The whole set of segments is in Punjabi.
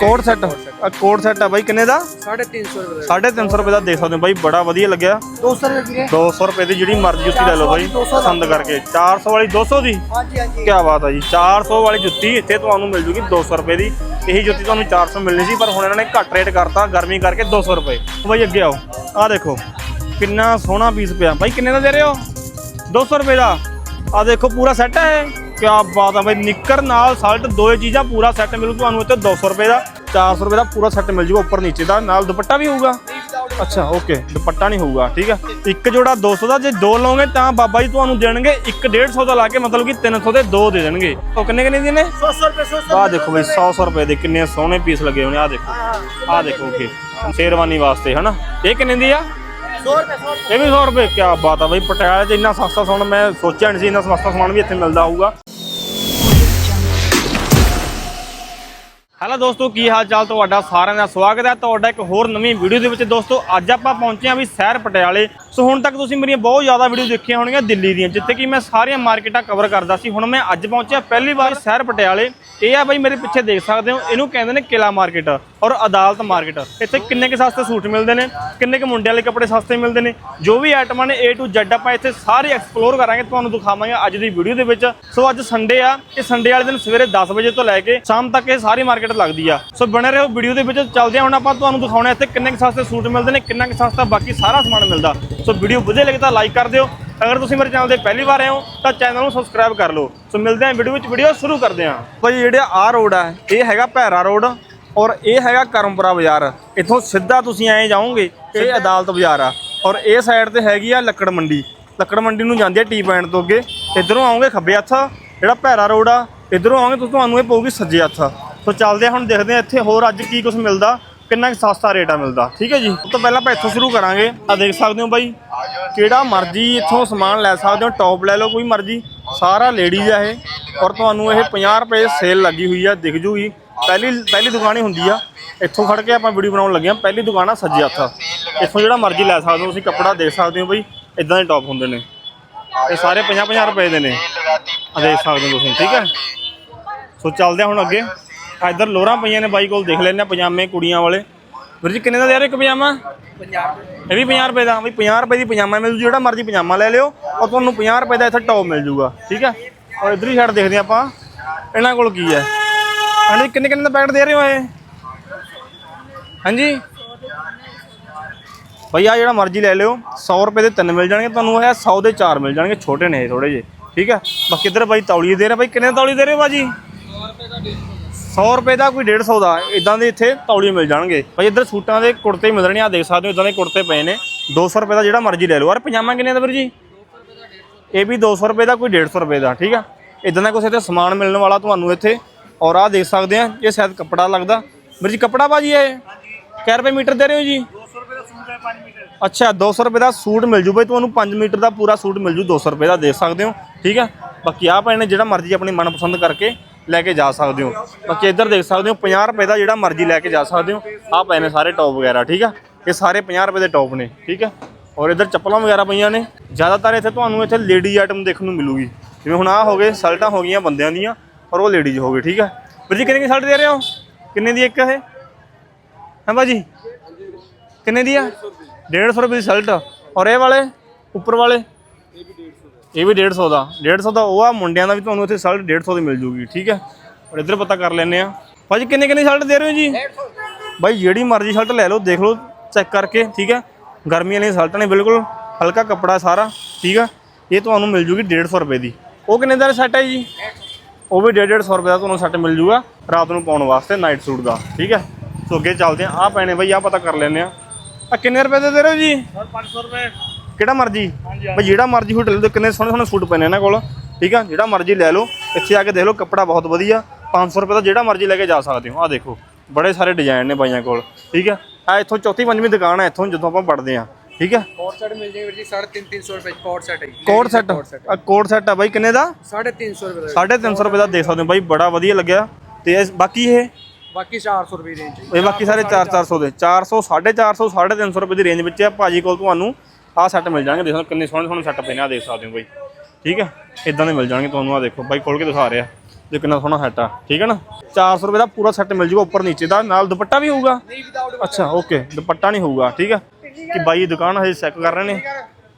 ਕੋਡ ਸੈੱਟ ਆ ਕੋਡ ਸੈੱਟ ਆ ਬਾਈ ਕਿੰਨੇ ਦਾ? 350 ਰੁਪਏ 350 ਰੁਪਏ ਦਾ ਦੇਖ ਸਕਦੇ ਹੋ ਬਾਈ ਬੜਾ ਵਧੀਆ ਲੱਗਿਆ। 200 ਰੁਪਏ ਵੀਰੇ। 200 ਰੁਪਏ ਦੀ ਜਿਹੜੀ ਮਰਜ਼ੀ ਜੁੱਤੀ ਲੈ ਲਓ ਬਾਈ ਪਸੰਦ ਕਰਕੇ। 400 ਵਾਲੀ 200 ਦੀ? ਹਾਂਜੀ ਹਾਂਜੀ। ਕੀ ਬਾਤ ਆ ਜੀ 400 ਵਾਲੀ ਜੁੱਤੀ ਇੱਥੇ ਤੁਹਾਨੂੰ ਮਿਲ ਜੂਗੀ 200 ਰੁਪਏ ਦੀ। ਇਹੀ ਜੁੱਤੀ ਤੁਹਾਨੂੰ 400 ਮਿਲਣੀ ਸੀ ਪਰ ਹੁਣ ਇਹਨਾਂ ਨੇ ਘੱਟ ਰੇਟ ਕਰਤਾ ਗਰਮੀ ਕਰਕੇ 200 ਰੁਪਏ। ਬਾਈ ਅੱਗੇ ਆਓ। ਆ ਦੇਖੋ ਕਿੰਨਾ ਸੋਹਣਾ ਪੀਸ ਪਿਆ। ਬਾਈ ਕਿੰਨੇ ਦਾ ਦੇ ਰਹੇ ਹੋ? 200 ਰੁਪਏ ਦਾ। ਆ ਦੇਖੋ ਪੂਰਾ ਸੈੱਟ ਹੈ ਕੀ ਬਾਤ ਆ ਬਈ ਨਿੱਕਰ ਨਾਲ ਸਾਲਟ ਦੋਏ ਚੀਜ਼ਾਂ ਪੂਰਾ ਸੈੱਟ ਮਿਲੂ ਤੁਹਾਨੂੰ ਇੱਥੇ 200 ਰੁਪਏ ਦਾ 400 ਰੁਪਏ ਦਾ ਪੂਰਾ ਸੈੱਟ ਮਿਲ ਜੂਗਾ ਉੱਪਰ ਨੀਚੇ ਦਾ ਨਾਲ ਦੁਪੱਟਾ ਵੀ ਹੋਊਗਾ। ਅੱਛਾ ਓਕੇ ਦੁਪੱਟਾ ਨਹੀਂ ਹੋਊਗਾ ਠੀਕ ਹੈ ਇੱਕ ਜੋੜਾ 200 ਦਾ ਜੇ ਦੋ ਲਓਗੇ ਤਾਂ ਬਾਬਾ ਜੀ ਤੁਹਾਨੂੰ ਦੇਣਗੇ 1 150 ਦਾ ਲਾ ਕੇ ਮਤਲਬ ਕਿ 300 ਦੇ ਦੋ ਦੇ ਦੇਣਗੇ। ਉਹ ਕਿੰਨੇ ਕਿੰਨੇ ਦੀ ਨੇ? 100 ਰੁਪਏ 100 ਰੁਪਏ ਦੇਖੋ ਬਈ 100 ਰੁਪਏ ਦੇ ਕਿੰਨੇ ਸੋਹਣੇ ਪੀਸ ਲੱਗੇ ਹੋਣੇ ਆ ਦੇਖੋ। ਆ ਦੇਖੋ ਓਕੇ ਸ਼ੇਰਵਾਨੀ ਵਾਸਤੇ ਹਨਾ? ਇਹ ਕਿੰਨੇ ਦੀ ਆ? 100 ਰੁਪਏ 100 ਰੁਪਏ। ਕੀ ਬਾਤ ਆ ਬਈ ਪਟਿਆਲੇ 'ਚ ਇੰਨਾ ਸਸਤਾ ਸੋਹਣਾ ਮੈਂ ਸੋਚਿਆ ਨਹੀਂ ਸੀ ਇੰਨਾ ਸਸਤਾ ਸਮਾਨ ਵੀ ਇੱਥੇ ਮਿਲਦਾ ਹੋਊਗਾ। ਹੈਲੋ ਦੋਸਤੋ, ਕੀ ਹਾਲ ਚਾਲ ਤੁਹਾਡਾ? ਸਾਰਿਆਂ ਦਾ ਸਵਾਗਤ ਹੈ। ਤੁਹਾਡਾ ਇੱਕ ਹੋਰ ਨਵੀਂ ਵੀਡੀਓ ਦੇ ਵਿੱਚ ਦੋਸਤੋ, ਅੱਜ ਆਪਾਂ ਪਹੁੰਚੇ ਹਾਂ ਵੀ ਸ਼ਹਿਰ ਪਟਿਆਲੇ। ਸੋ ਹੁਣ ਤੱਕ ਤੁਸੀਂ ਮੇਰੀਆਂ ਬਹੁਤ ਜ਼ਿਆਦਾ ਵੀਡੀਓ ਦੇਖੀਆਂ ਹੋਣਗੀਆਂ ਦਿੱਲੀ ਦੀਆਂ, ਜਿੱਥੇ ਕਿ ਮੈਂ ਸਾਰੀਆਂ ਮਾਰਕੀਟਾਂ ਕਵਰ ਕਰਦਾ ਸੀ। ਹੁਣ ਮੈਂ ਅੱਜ ਪਹੁੰਚਿਆ ਪਹਿਲੀ ਵਾਰ ਸ਼ਹਿਰ ਪਟਿਆਲੇ। ਇਹ ਆ ਬਾਈ ਮੇਰੇ ਪਿੱਛੇ ਦੇਖ ਸਕਦੇ ਹੋ, ਇਹਨੂੰ ਕਹਿੰਦੇ ਨੇ ਕਿਲਾ ਮਾਰਕੀਟ ਔਰ ਅਦਾਲਤ ਮਾਰਕੀਟ। ਇੱਥੇ ਕਿੰਨੇ ਕੁ ਸਸਤੇ ਸੂਟ ਮਿਲਦੇ ਨੇ, ਕਿੰਨੇ ਕੁ ਮੁੰਡਿਆਂ ਵਾਲੇ ਕੱਪੜੇ ਸਸਤੇ ਮਿਲਦੇ ਨੇ। ਜੋ ਵੀ ਆਈਟਮਾਂ ਨੇ A to Z ਆਪਾਂ ਇੱਥੇ ਸਾਰੇ ਐਕਸਪਲੋਰ ਕਰਾਂਗੇ, ਤੁਹਾਨੂੰ ਦਿਖਾਵਾਂਗੇ ਅੱਜ ਦੀ ਵੀਡੀਓ ਦੇ ਵਿੱਚ। ਸੋ ਅੱਜ ਸੰਡੇ ਆ, ਇਹ ਸੰਡੇ ਵਾਲੇ ਦਿਨ ਸਵੇਰੇ 10 ਵਜੇ ਤੋਂ ਲੈ ਕੇ ਸ਼ਾਮ ਤੱਕ ਇਹ ਸਾਰੀ ਮਾਰਕੀਟ ਲੱਗਦੀ ਆ। ਸੋ ਬਣੇ ਰਹੋ ਵੀਡੀਓ ਦੇ ਵਿੱਚ। ਚੱਲਦੇ ਹਾਂ, ਹੁਣ ਆਪਾਂ ਤੁਹਾਨੂੰ ਦਿਖਾਉਣਾ ਇੱਥੇ ਕਿੰਨੇ ਕੁ ਸਸਤੇ ਸੂਟ ਮਿਲਦੇ ਨੇ, ਕਿੰਨਾ ਕੁ ਸਸਤਾ ਬਾਕੀ ਸਾਰਾ ਸਮਾਨ ਮਿਲਦਾ। ਸੋ ਵੀਡੀਓ ਵਧੀਆ ਲੱਗੇ ਤਾਂ ਲਾਈਕ ਕਰ ਦਿਓ। ਅਗਰ ਤੁਸੀਂ ਮੇਰੇ ਚੈਨਲ ਤੇ ਪਹਿਲੀ ਵਾਰ ਆਏ ਹੋ ਤਾਂ ਚੈਨਲ ਨੂੰ ਸਬਸਕ੍ਰਾਈਬ ਕਰ ਲਓ। ਸੋ ਮਿਲਦੇ ਹਾਂ ਵੀਡੀਓ ਵਿੱਚ ਵੀਡੀਓ ਸ਼ੁਰੂ ਕਰਦੇ ਹਾਂ। ਭਾਈ ਜਿਹੜਾ ਆਹ ਰੋਡ ਆ ਇਹ ਹੈਗਾ ਭੈਰਾ ਰੋਡ ਔਰ ਇਹ ਹੈਗਾ ਕਰਮਪੁਰਾ ਬਾਜ਼ਾਰ। ਇੱਥੋਂ ਸਿੱਧਾ ਤੁਸੀਂ ਐਂ ਜਾਓਗੇ ਇਹ ਅਦਾਲਤ ਬਾਜ਼ਾਰ ਆ। ਔਰ ਇਹ ਸਾਈਡ ਤੇ ਹੈਗੀ ਆ ਲੱਕੜ ਮੰਡੀ। ਲੱਕੜ ਮੰਡੀ ਨੂੰ ਜਾਂਦੀ ਆ ਟੀ ਪੁਆਇੰਟ ਤੋਂ ਅੱਗੇ। ਇਧਰੋਂ ਆਓਗੇ ਖੱਬੇ ਹੱਥ ਜਿਹੜਾ ਭੈਰਾ ਰੋਡ ਆ ਇਧਰੋਂ ਆਓਗੇ ਤਾਂ ਤੁਹਾਨੂੰ ਇਹ ਪਊਗੀ ਸੱਜੇ ਹੱਥ। ਸੋ ਚੱਲਦੇ ਆ ਹੁਣ ਦੇਖਦੇ ਆ ਇੱਥੇ ਹੋਰ ਅੱਜ ਕੀ ਕੁਝ ਮਿਲਦਾ। ਕਿੰਨਾ ਕੁ ਸਸਤਾ ਰੇਟ ਆ ਮਿਲਦਾ? ਠੀਕ ਹੈ ਜੀ? ਸਭ ਤੋਂ ਪਹਿਲਾਂ ਆਪਾਂ ਇੱਥੋਂ ਸ਼ੁਰੂ ਕਰਾਂਗੇ। ਆ ਦੇਖ ਸਕਦੇ ਹੋ ਬਾਈ, ਕਿਹੜਾ ਮਰਜ਼ੀ ਇੱਥੋਂ ਸਮਾਨ ਲੈ ਸਕਦੇ ਹੋ ਟੌਪ ਲੈ ਲਓ ਕੋਈ ਮਰਜ਼ੀ। ਸਾਰਾ ਲੇਡੀਜ਼ ਆ ਇਹ। ਔਰ ਤੁਹਾਨੂੰ ਇਹ 50 ਰੁਪਏ ਸੇਲ ਲੱਗੀ ਹੋਈ ਆ, ਦਿਖ ਜੂਗੀ। ਪਹਿਲੀ ਪਹਿਲੀ ਦੁਕਾਨ ਹੀ ਹੁੰਦੀ ਆ। ਇੱਥੋਂ ਖੜ ਕੇ ਆਪਾਂ ਵੀਡੀਓ ਬਣਾਉਣ ਲੱਗੇ ਆ। ਪਹਿਲੀ ਦੁਕਾਨ ਆ ਸੱਜੇ ਹੱਥ। ਇੱਥੋਂ ਜਿਹੜਾ ਮਰਜ਼ੀ ਲੈ ਸਕਦੇ ਹੋ, ਤੁਸੀਂ ਕੱਪੜਾ ਦੇਖ ਸਕਦੇ ਹੋ ਬਾਈ। ਇਦਾਂ ਦੇ ਟੌਪ ਹੁੰਦੇ ਨੇ। ਇਹ ਸਾਰੇ 50 50 ਰੁਪਏ ਦੇ ਨੇ। ਆ ਦੇਖ ਸਕਦੇ ਹੋ ਤੁਸੀਂ, ਠੀਕ ਹੈ? ਸੋ ਚੱਲਦੇ ਆ ਹੁਣ ਅੱਗੇ। ਇੱਧਰ ਲੋਰਾਂ ਪਈਆਂ ਨੇ ਬਾਈ ਕੋਲ ਦੇਖ ਲੈਣੇ ਪਜਾਮੇ ਕੁੜੀਆਂ ਵਾਲੇ। ਵੀਰ ਜੀ ਕਿੰਨੇ ਦਾ ਦੇ ਰਹੇ ਇੱਕ ਪਜਾਮਾ? ਇਹ ਵੀ 50 ਰੁਪਏ ਦਾ ਵੀ 50 ਰੁਪਏ ਦੀ ਪਜਾਮਾ ਮਿਲ ਜੂ ਜਿਹੜਾ ਮਰਜ਼ੀ ਪਜਾਮਾ ਲੈ ਲਿਓ ਔਰ ਤੁਹਾਨੂੰ 50 ਰੁਪਏ ਦਾ ਇੱਥੇ ਟੌਪ ਮਿਲ ਜੂਗਾ ਠੀਕ ਹੈ ਔਰ ਇਧਰ ਹੀ ਸਾਈਡ ਦੇਖਦੇ ਆਪਾਂ ਇਹਨਾਂ ਕੋਲ ਕੀ ਹੈ? ਹਾਂਜੀ ਕਿੰਨੇ ਕਿੰਨੇ ਦਾ ਪੈਕਟ ਦੇ ਰਹੇ ਹੋ ਇਹ? ਹਾਂਜੀ? ਭਈ ਆ ਜਿਹੜਾ ਮਰਜ਼ੀ ਲੈ ਲਿਓ 100 ਰੁਪਏ ਦੇ ਤਿੰਨ ਮਿਲ ਜਾਣਗੇ ਤੁਹਾਨੂੰ ਇਹ 100 ਦੇ ਚਾਰ ਮਿਲ ਜਾਣਗੇ ਛੋਟੇ ਨੇ ਥੋੜੇ ਜਿਹੇ ਠੀਕ ਹੈ ਬਾਕੀ ਇੱਧਰ ਬਾਈ ਤੌਲੀਏ ਦੇ ਰਹੇ ਬਾਈ ਕਿੰਨੇ ਤੌਲੀ ਦੇ ਰਹੇ ਹੋ ਬਾਜੀ? 100 ਰੁਪਏ ਦਾ ਕੋਈ 150 ਦਾ। ਇਦਾਂ ਦੇ ਇੱਥੇ ਤੌਲੀਏ ਮਿਲ ਜਾਣਗੇ। ਭਾਈ ਇੱਧਰ ਸੂਟਾਂ ਦੇ ਕੁੜਤੇ ਮਿਲ ਰਹੇ ਆ ਦੇਖ ਸਕਦੇ ਹੋ ਇਦਾਂ ਦੇ ਕੁੜਤੇ ਪਏ ਨੇ। 200 ਰੁਪਏ ਦਾ ਜਿਹੜਾ ਮਰਜ਼ੀ ਲੈ ਲਓ। ਯਾਰ ਪਜਾਮਾ ਕਿੰਨੇ ਦਾ ਵੀਰ ਜੀ? ਇਹ ਵੀ 200 ਰੁਪਏ ਦਾ ਕੋਈ 150 ਰੁਪਏ ਦਾ ਠੀਕ ਆ? ਇਦਾਂ ਦਾ ਕੁਛ ਇੱਥੇ ਸਮਾਨ ਮਿਲਣ ਵਾਲਾ ਤੁਹਾਨੂੰ ਇੱਥੇ। ਔਰ ਆਹ ਦੇਖ ਸਕਦੇ ਆ ਇਹ ਸ਼ਾਇਦ ਕੱਪੜਾ ਲੱਗਦਾ। ਵੀਰ ਜੀ ਕੱਪੜਾ ਭਾਜੀ ਇਹ? ਕਿੰਨੇ ਰੁਪਏ ਮੀਟਰ ਦੇ ਰਹੇ ਹੋ ਜੀ? ਅੱਛਾ 200 ਰੁਪਏ ਦਾ ਸੂਟ ਮਿਲ ਜੂ। ਬਈ ਤੁਹਾਨੂੰ 5 ਮੀਟਰ ਦਾ ਪੂਰਾ ਸੂਟ ਮਿਲ ਜੂ 200 ਰੁਪਏ ਦਾ ਦੇ ਸਕਦੇ ਹੋ ਠੀਕ ਹੈ ਬਾਕੀ ਪਏ ਨੇ ਜਿਹੜਾ ਮਰਜ਼ੀ ਆਪਣੀ ਮਨਪਸੰਦ ਕਰਕੇ ਲੈ ਕੇ ਜਾ ਸਕਦੇ ਹੋ। ਬਾਕੀ ਇੱਧਰ ਦੇਖ ਸਕਦੇ ਹੋ 50 ਰੁਪਏ ਦਾ ਜਿਹੜਾ ਮਰਜ਼ੀ ਲੈ ਕੇ ਜਾ ਸਕਦੇ ਹੋ। ਆਹ ਪਏ ਨੇ ਸਾਰੇ ਟੌਪ ਵਗੈਰਾ, ਠੀਕ ਹੈ ਇਹ ਸਾਰੇ 50 ਰੁਪਏ ਦੇ ਟੌਪ ਨੇ, ਠੀਕ ਹੈ ਔਰ ਇੱਧਰ ਚੱਪਲਾਂ ਵਗੈਰਾ ਪਈਆਂ ਨੇ। ਜ਼ਿਆਦਾਤਰ ਇੱਥੇ ਤੁਹਾਨੂੰ ਇੱਥੇ ਲੇਡੀ ਆਈਟਮ ਦੇਖਣ ਨੂੰ ਮਿਲੂਗੀ। ਜਿਵੇਂ ਹੁਣ ਆਹ ਹੋ ਗਏ ਸਲਟਾਂ ਹੋ ਗਈਆਂ ਬੰਦਿਆਂ ਦੀਆਂ, ਔਰ ਉਹ ਲੇਡੀਜ਼ ਹੋ ਗਏ, ਠੀਕ ਹੈ ਵੀਰ ਜੀ, ਕਿੰਨੇ ਦੀ ਸਲਟ ਦੇ ਰਹੇ ਹੋ? ਕਿੰਨੇ ਦੀ ਇੱਕ ਇਹ? ਹਾਂ ਬਾਜੀ ਕਿੰਨੇ ਦੀ ਆ? 150 ਰੁਪਏ ਦੀ ਸ਼ਰਟ। ਔਰ ਇਹ ਵਾਲੇ, ਉੱਪਰ ਵਾਲੇ? ਇਹ ਵੀ 150 ਦਾ। 150 ਦਾ ਉਹ ਆ ਮੁੰਡਿਆਂ ਦਾ ਵੀ ਤੁਹਾਨੂੰ ਇੱਥੇ ਸ਼ਰਟ 150 ਦੀ ਮਿਲ ਜੂਗੀ ਠੀਕ ਹੈ? ਔਰ ਇੱਧਰ ਪਤਾ ਕਰ ਲੈਨੇ ਆ ਭਾਜੀ ਕਿੰਨੇ ਕਿੰਨੇ ਸ਼ਰਟ ਦੇ ਰਹੇ ਹੋ ਜੀ? ਬਾਈ ਜਿਹੜੀ ਮਰਜ਼ੀ ਸ਼ਰਟ ਲੈ ਲਓ ਦੇਖ ਲਓ ਚੈੱਕ ਕਰਕੇ ਠੀਕ ਹੈ? ਗਰਮੀਆਂ ਵਾਲੀਆਂ ਸ਼ਰਟਾਂ ਨੇ ਬਿਲਕੁਲ ਹਲਕਾ ਕੱਪੜਾ ਸਾਰਾ ਠੀਕ ਹੈ? ਇਹ ਤੁਹਾਨੂੰ ਮਿਲ ਜੂਗੀ 150 ਰੁਪਏ ਦੀ। ਉਹ ਕਿੰਨੇ ਦਾ ਸੈੱਟ ਹੈ ਜੀ? ਉਹ ਵੀ 150 ਰੁਪਏ ਦਾ ਤੁਹਾਨੂੰ ਸੈੱਟ ਮਿਲ ਜੂਗਾ ਰਾਤ ਨੂੰ ਪਾਉਣ ਵਾਸਤੇ ਨਾਈਟ ਸੂਟ ਦਾ ਠੀਕ ਹੈ? ਸੋ ਅੱਗੇ ਚੱਲਦੇ ਆ ਆ ਪੈਣੇ ਬਾਈ ਆ ਪਤਾ ਕਰ ਲੈਨੇ ਆ ਆ ਕਿੰਨੇ ਰੁਪਏ ਦੇ ਦੇ ਰਹੇ ਹੋ ਜੀ? 500 ਰੁਪਏ। ਕਿਹੜਾ ਮਰਜ਼ੀ? ਬਈ ਜਿਹੜਾ ਮਰਜ਼ੀ ਹੋਟਲ ਦੇ ਕਿੰਨੇ ਸੋਹਣੇ ਸੋਹਣੇ ਸੂਟ ਪਏ ਇਹਨਾਂ ਕੋਲ। ਠੀਕ ਆ? ਜਿਹੜਾ ਮਰਜ਼ੀ ਲੈ ਲਓ। ਇੱਥੇ ਆ ਕੇ ਦੇਖ ਲਓ ਕੱਪੜਾ ਬਹੁਤ ਵਧੀਆ। 500 ਰੁਪਏ ਦਾ ਜਿਹੜਾ ਮਰਜ਼ੀ ਲੈ ਕੇ ਜਾ ਸਕਦੇ ਹੋ। ਆ ਦੇਖੋ ਬੜੇ ਸਾਰੇ ਡਿਜ਼ਾਈਨ ਨੇ ਬਾਈਆਂ ਕੋਲ। ਠੀਕ ਆ? ਆ ਇੱਥੋਂ ਚੌਥੀ ਪੰਜਵੀਂ ਦੁਕਾਨ ਆ ਇੱਥੋਂ ਜਦੋਂ ਆਪਾਂ ਵੜਦੇ ਆ। ਠੀਕ ਹੈ ਕੋਟ ਸੈੱਟ ਮਿਲ ਜੇਗਾ ਵੀਰ ਜੀ 350 ਰੁਪਏ ਕੋਟ ਸੈੱਟ ਹੈ ਕੋਟ ਸੈੱਟ ਕੋਟ ਸੈੱਟ ਆ। ਬਾਈ ਕਿੰਨੇ ਦਾ? 350 ਰੁਪਏ ਦਾ। 350 ਰੁਪਏ ਦਾ ਦੇ ਸਕਦੇ ਹੋ ਬਾਈ ਬੜਾ ਵਧੀਆ ਲੱਗਿਆ। ਤੇ ਬਾਕੀ ਇਹ? ਬਾਕੀ 400 ਰੁਪਏ ਰੇਂਜ ਇਹ ਬਾਕੀ ਸਾਰੇ 4 400 ਦੇ। 400 450 450 350 ਰੁਪਏ ਦੀ ਰੇਂਜ ਵਿੱਚ ਆ। ਭਾਜੀ ਕੋਲ ਤੁਹਾਨੂੰ ਆਹ ਸੈੱਟ ਮਿਲ ਜਾਣਗੇ ਦੇਖੋ ਕਿੰਨੇ ਸੋਹਣੇ ਸੋਹਣੇ ਸੈੱਟ ਪਏ ਨੇ ਆ ਦੇਖ ਸਕਦੇ ਹੋ ਬਾਈ। ਠੀਕ ਹੈ? ਇਦਾਂ ਦੇ ਮਿਲ ਜਾਣਗੇ ਤੁਹਾਨੂੰ ਆ ਦੇਖੋ ਬਾਈ ਖੋਲ ਕੇ ਦਿਖਾ ਰਿਹਾ ਜੋ ਕਿੰਨਾ ਸੋਹਣਾ ਸੈੱਟ ਆ। ਠੀਕ ਹੈ ਨਾ? 400 ਰੁਪਏ ਦਾ ਪੂਰਾ ਸੈੱਟ ਮਿਲ ਜੂਗਾ ਉੱਪਰ ਨੀਚੇ ਦਾ ਨਾਲ ਦੁਪੱਟਾ ਵੀ ਹੋਊਗਾ। ਅੱਛਾ ਓਕੇ ਦੁਪੱਟਾ ਨਹੀਂ ਹੋਊਗਾ ਠੀਕ ਆ ਕਿ ਬਾਈ ਦੁਕਾਨ ਹਜੇ ਚੈੱਕ ਕਰ ਰਹੇ ਨੇ।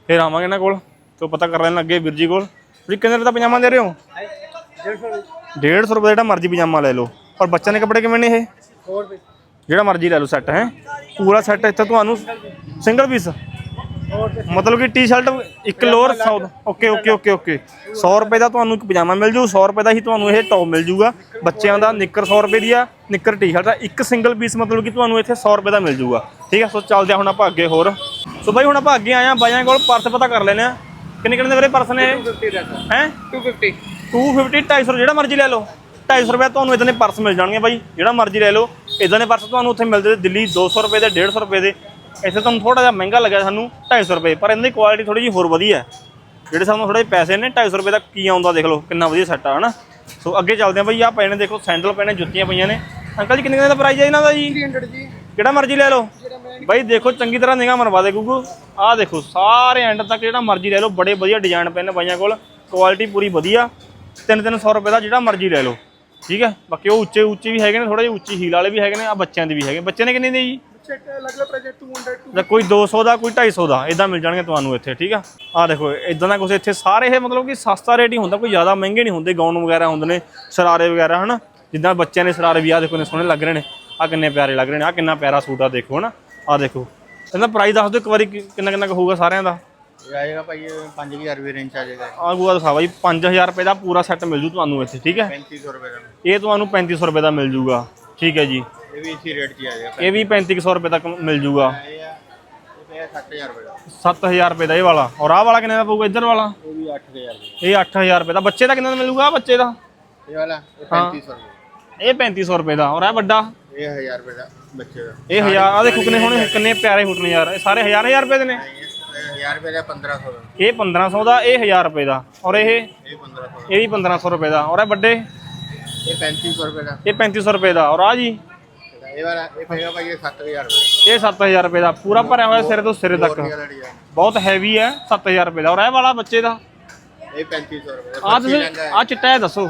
ਫਿਰ ਆਵਾਂਗੇ ਇਹਨਾਂ ਕੋਲ ਤੋਂ ਪਤਾ ਕਰ ਲੈਣ ਲੱਗੇ ਵੀਰ ਜੀ ਕੋਲ। ਤੁਸੀਂ ਕਿੰਨੇ ਰੁਪਏ ਦਾ ਪਜਾਮਾ ਦੇ ਰਹੇ ਹੋ? 150 ਰੁਪਏ। ਦਾ ਜਿਹੜਾ ਮਰਜ਼ੀ ਪਜਾਮਾ ਲੈ ਲਓ। ਔਰ ਬੱਚਿਆਂ ਦੇ ਕੱਪੜੇ ਕਿਵੇਂ ਨੇ ਇਹ? 4 ਰੁਪਏ ਜਿਹੜਾ ਮਰਜ਼ੀ ਲੈ ਲਓ ਸੈੱਟ ਹੈ? ਪੂਰਾ ਸੈੱਟ ਇੱਥੇ ਤੁਹਾਨੂੰ ਸਿੰਗਲ ਪੀਸ ਮਤਲਬ ਕਿ ਟੀ-ਸ਼ਰਟ ਇੱਕ lower 100 okay okay okay okay 100 ਰੁਪਏ ਦਾ ਤੁਹਾਨੂੰ ਇੱਕ ਪਜਾਮਾ ਮਿਲ ਜੂ। 100 ਰੁਪਏ ਦਾ ਹੀ ਤੁਹਾਨੂੰ ਇਹ ਟੌਪ ਮਿਲ ਜੂਗਾ। ਬੱਚਿਆਂ ਦਾ ਨਿੱਕਰ 100 ਰੁਪਏ ਦੀ ਆ, ਨਿੱਕਰ ਟੀ-ਸ਼ਰਟ ਆ। ਇੱਕ ਸਿੰਗਲ ਪੀਸ ਮਤਲਬ ਕਿ ਤੁਹਾਨੂੰ ਇੱਥੇ 100 ਰੁਪਏ ਦਾ ਮਿਲ ਜੂਗਾ। ਠੀਕ ਆ? ਸੋ ਚੱਲਦੇ ਆ ਹੁਣ ਆਪਾਂ ਅੱਗੇ ਹੋਰ। ਸੋ ਬਾਈ, ਹੁਣ ਆਪਾਂ ਅੱਗੇ ਆਏ ਆ। ਬਾਈਆਂ ਕੋਲ ਪਰਸ ਪਤਾ ਕਰ ਲੈਨੇ ਆ। ਕਿੰਨੇ ਕਿੰਨੇ ਦੇ ਵੀਰੇ ਪਰਸ ਨੇ? 250 ਦਾ ਸਰ ਹੈ 250 250 250 ਜਿਹੜਾ ਮਰਜ਼ੀ ਲੈ ਲਓ। 250 ਰੁਪਏ ਤੁਹਾਨੂੰ ਇਦਾਂ ਦੇ ਪਰਸ ਮਿਲ ਜਾਣਗੇ ਬਾਈ। ਜਿਹੜਾ ਮਰਜ਼ੀ ਲੈ ਲਓ। ਇਦਾਂ ਦੇ ਪਰਸ ਤੁਹਾਨੂੰ ਉੱਥੇ ਮਿਲਦੇ ਦਿੱਲੀ 200 ਰੁਪਏ ਦੇ 150 ਰੁਪਏ ਦੇ। ਇੱਥੇ ਤੁਹਾਨੂੰ ਥੋੜਾ ਜਿਹਾ ਮਹਿੰਗਾ ਲੱਗਿਆ ਸਾਨੂੰ 250 ਰੁਪਏ ਪਰ ਇਹਨਾਂ ਦੀ ਕੁਆਲਿਟੀ ਥੋੜੀ ਜਿਹੀ ਹੋਰ ਵਧੀਆ ਹੈ। ਜਿਹੜੇ ਸਾਨੂੰ ਥੋੜੇ ਜਿਹੇ ਪੈਸੇ ਨੇ 250 ਰੁਪਏ ਦਾ ਕੀ ਆਉਂਦਾ ਦੇਖ ਲਓ ਕਿੰਨਾ ਵਧੀਆ ਸੈੱਟ ਆ ਹਨਾ? ਸੋ ਅੱਗੇ ਚੱਲਦੇ ਆ ਬਾਈ ਪਏ ਨੇ ਦੇਖੋ ਸੈਂਡਲ ਨੇ ਜੁੱਤੀਆਂ ਪਈਆਂ ਨੇ। ਅੰਕਲ ਜੀ ਕਿੰਨੇ ਦਾ ਪ੍ਰਾਈਸ ਹੈ ਇਹਨਾਂ ਦਾ ਜੀ? 300 ਜੀ। ਜਿਹੜਾ ਮਰਜ਼ੀ ਲੈ ਲਓ। ਬਾਈ ਦੇਖੋ ਚੰਗੀ ਤਰ੍ਹਾਂ ਨਿਗਾਹ ਮਰਵਾ ਦੇ ਗੁੱਗੂ। ਆਹ ਦੇਖੋ ਸਾਰੇ ਐਂਡ ਤੱਕ ਜਿਹੜਾ ਮਰਜ਼ੀ ਲੈ ਲਓ ਬੜੇ ਵਧੀਆ ਡਿਜ਼ਾਈਨ ਨੇ ਬਾਈਆਂ ਕੋਲ। ਕੁਆਲਿਟੀ ਪੂਰੀ ਵਧੀਆ। 3-300 ਰੁਪਏ ਦਾ ਜਿਹੜਾ ਮਰਜ਼ੀ ਲੈ ਲਓ। ਠੀਕ ਹੈ? ਬਾਕੀ ਉਹ ਉੱਚੇ ਉੱਚੇ ਵੀ ਹੈਗੇ ਨੇ ਥੋੜੇ ਜਿਹੇ ਉੱਚੀ ਹੀਲ ਵਾਲੇ ਵੀ ਹੈਗੇ ਨੇ ਆ ਬੱਚਿਆਂ ਦੇ ਵੀ ਹੈਗੇ। ਬੱਚੇ ਨੇ ਕਿੰਨੇ ਦੇ ਜੀ? ਚੈੱਕ ਅਲੱਗ ਅਲੱਗ ਪ੍ਰਾਈਸ 200 ਜਾਂ ਕੋਈ 200 ਦਾ ਕੋਈ 250 ਦਾ ਇਦਾਂ ਮਿਲ ਜਾਣਗੇ ਤੁਹਾਨੂੰ ਇੱਥੇ ਠੀਕ ਆ? ਆਹ ਦੇਖੋ ਇਦਾਂ ਦਾ ਕੁਝ ਇੱਥੇ ਸਾਰੇ ਇਹ ਮਤਲਬ ਕਿ ਸਸਤਾ ਰੇਟ ਹੀ ਹੁੰਦਾ ਕੋਈ ਜ਼ਿਆਦਾ ਮਹਿੰਗੇ ਨਹੀਂ ਹੁੰਦੇ ਗਾਊਨ ਵਗੈਰਾ ਹੁੰਦੇ ਨੇ ਸ਼ਰਾਰੇ ਵਗੈਰਾ ਹਨਾ? ਜਿੱਦਾਂ ਬੱਚਿਆਂ ਨੇ ਸ਼ਰਾਰੇ ਵੀ ਆ ਦੇਖੋ ਨੇ ਸੋਹਣੇ ਲੱਗ ਰਹੇ ਨੇ ਆ ਕਿੰਨੇ ਪਿਆਰੇ ਲੱਗ ਰਹੇ ਨੇ ਆ ਕਿੰਨਾ ਪਿਆਰਾ ਸੂਟ ਆ ਦੇਖੋ ਹਨਾ? ਆ ਦੇਖੋ। ਇਹਦਾ ਪ੍ਰਾਈਸ ਦੱਸ ਦਿਓ ਇੱਕ ਵਾਰੀ ਕਿੰਨਾ ਕਿੰਨਾ ਕੁ ਹੋਊਗਾ ਸਾਰਿਆਂ ਦਾ? ਇਹ ਆਏਗਾ ਭਾਈ 5000 ਰੁਪਏ ਰੇਂਜ ਆ ਜਾਏਗਾ। ਆ ਗੂਆ ਜੀ 5000 ਰੁਪਏ ਦਾ ਪੂਰਾ ਸੈੱਟ ਮਿਲ ਜੂ ਤੁਹਾਨੂੰ ਇੱਥੇ ਠੀਕ ਹੈ? 3500 ਰੁਪਏ ਦਾ। ਇਹ ਤੁਹਾਨੂੰ 3500 ਰੁਪਏ ਦਾ ਮਿਲ ਜੂਗਾ ਠੀਕ ਹੈ ਜੀ। ਇਹ ਵੀ ਇਸੇ ਰੇਟ 'ਚ ਹੀ ਆ ਜਾਏਗਾ ਇਹ ਵੀ 3500 ਰੁਪਏ ਤੱਕ ਮਿਲ ਜੂਗਾ। ਇਹ ਆ ਇਹ ਪਿਆ 7000 ਰੁਪਏ ਦਾ। 7000 ਰੁਪਏ ਦਾ ਇਹ ਵਾਲਾ। ਔਰ ਆਹ ਵਾਲਾ ਕਿੰਨੇ ਦਾ ਪਊਗਾ ਇੱਧਰ ਵਾਲਾ? ਇਹ ਵੀ 8000 ਰੁਪਏ ਇਹ 8000 ਰੁਪਏ ਦਾ। ਬੱਚੇ ਦਾ ਕਿੰਨੇ ਦਾ ਮਿਲੂਗਾ ਬੱਚੇ ਦਾ? ਇਹ ਵਾਲਾ ਇਹ 3500 ਰੁਪਏ ਇਹ 3500 ਰੁਪਏ ਦਾ। ਔਰ ਇਹ ਵੱਡਾ? ਇਹ 1000 ਰੁਪਏ ਦਾ ਬੱਚੇ ਦਾ। ਇਹ 1000 ਆ ਦੇਖੋ ਕਿੰਨੇ ਹੋਣੇ ਕਿੰਨੇ ਪਿਆਰੇ ਫੁੱਟ ਨੇ ਯਾਰ। ਇਹ ਸਾਰੇ 1000 1000 ਰੁਪਏ ਦੇ ਨੇ? ਇਹ 1000 ਰੁਪਏ ਦਾ 1500 ਦਾ। ਇਹ 1500 ਦਾ ਇਹ 1000 ਰੁਪਏ ਦਾ। ਔਰ ਇਹ? ਇਹ 1500 ਦਾ। ਇਹ ਵੀ 1500 ਰੁਪਏ ਦਾ। ਔਰ ਇਹ ਵੱਡੇ? ਇਹ 3500 ਰੁਪਏ ਦਾ। ਇਹ 3500 ਰੁਪਏ ਦਾ। ਔਰ ਆ ਜੀ? ਇਹ ਵਾਲਾ ਇਹ ਪਏਗਾ ਭਾਈ ਇਹ 7000 ਰੁਪਏ। ਇਹ 7000 ਰੁਪਏ ਦਾ ਪੂਰਾ ਭਰਿਆ ਹੋਇਆ ਸਿਰੇ ਤੋਂ ਸਿਰੇ ਤੱਕ। ਇਹ ਬਹੁਤ ਹੈਵੀ ਹੈ 7000 ਰੁਪਏ ਦਾ। ਔਰ ਇਹ ਵਾਲਾ ਬੱਚੇ ਦਾ? ਇਹ 3500 ਰੁਪਏ ਦਾ ਆ ਬੱਚੀ ਤੁਸੀਂ ਲਹਿੰਗਾ ਹੈ। ਆ ਚਿੱਟਾ ਹੈ ਦੱਸੋ।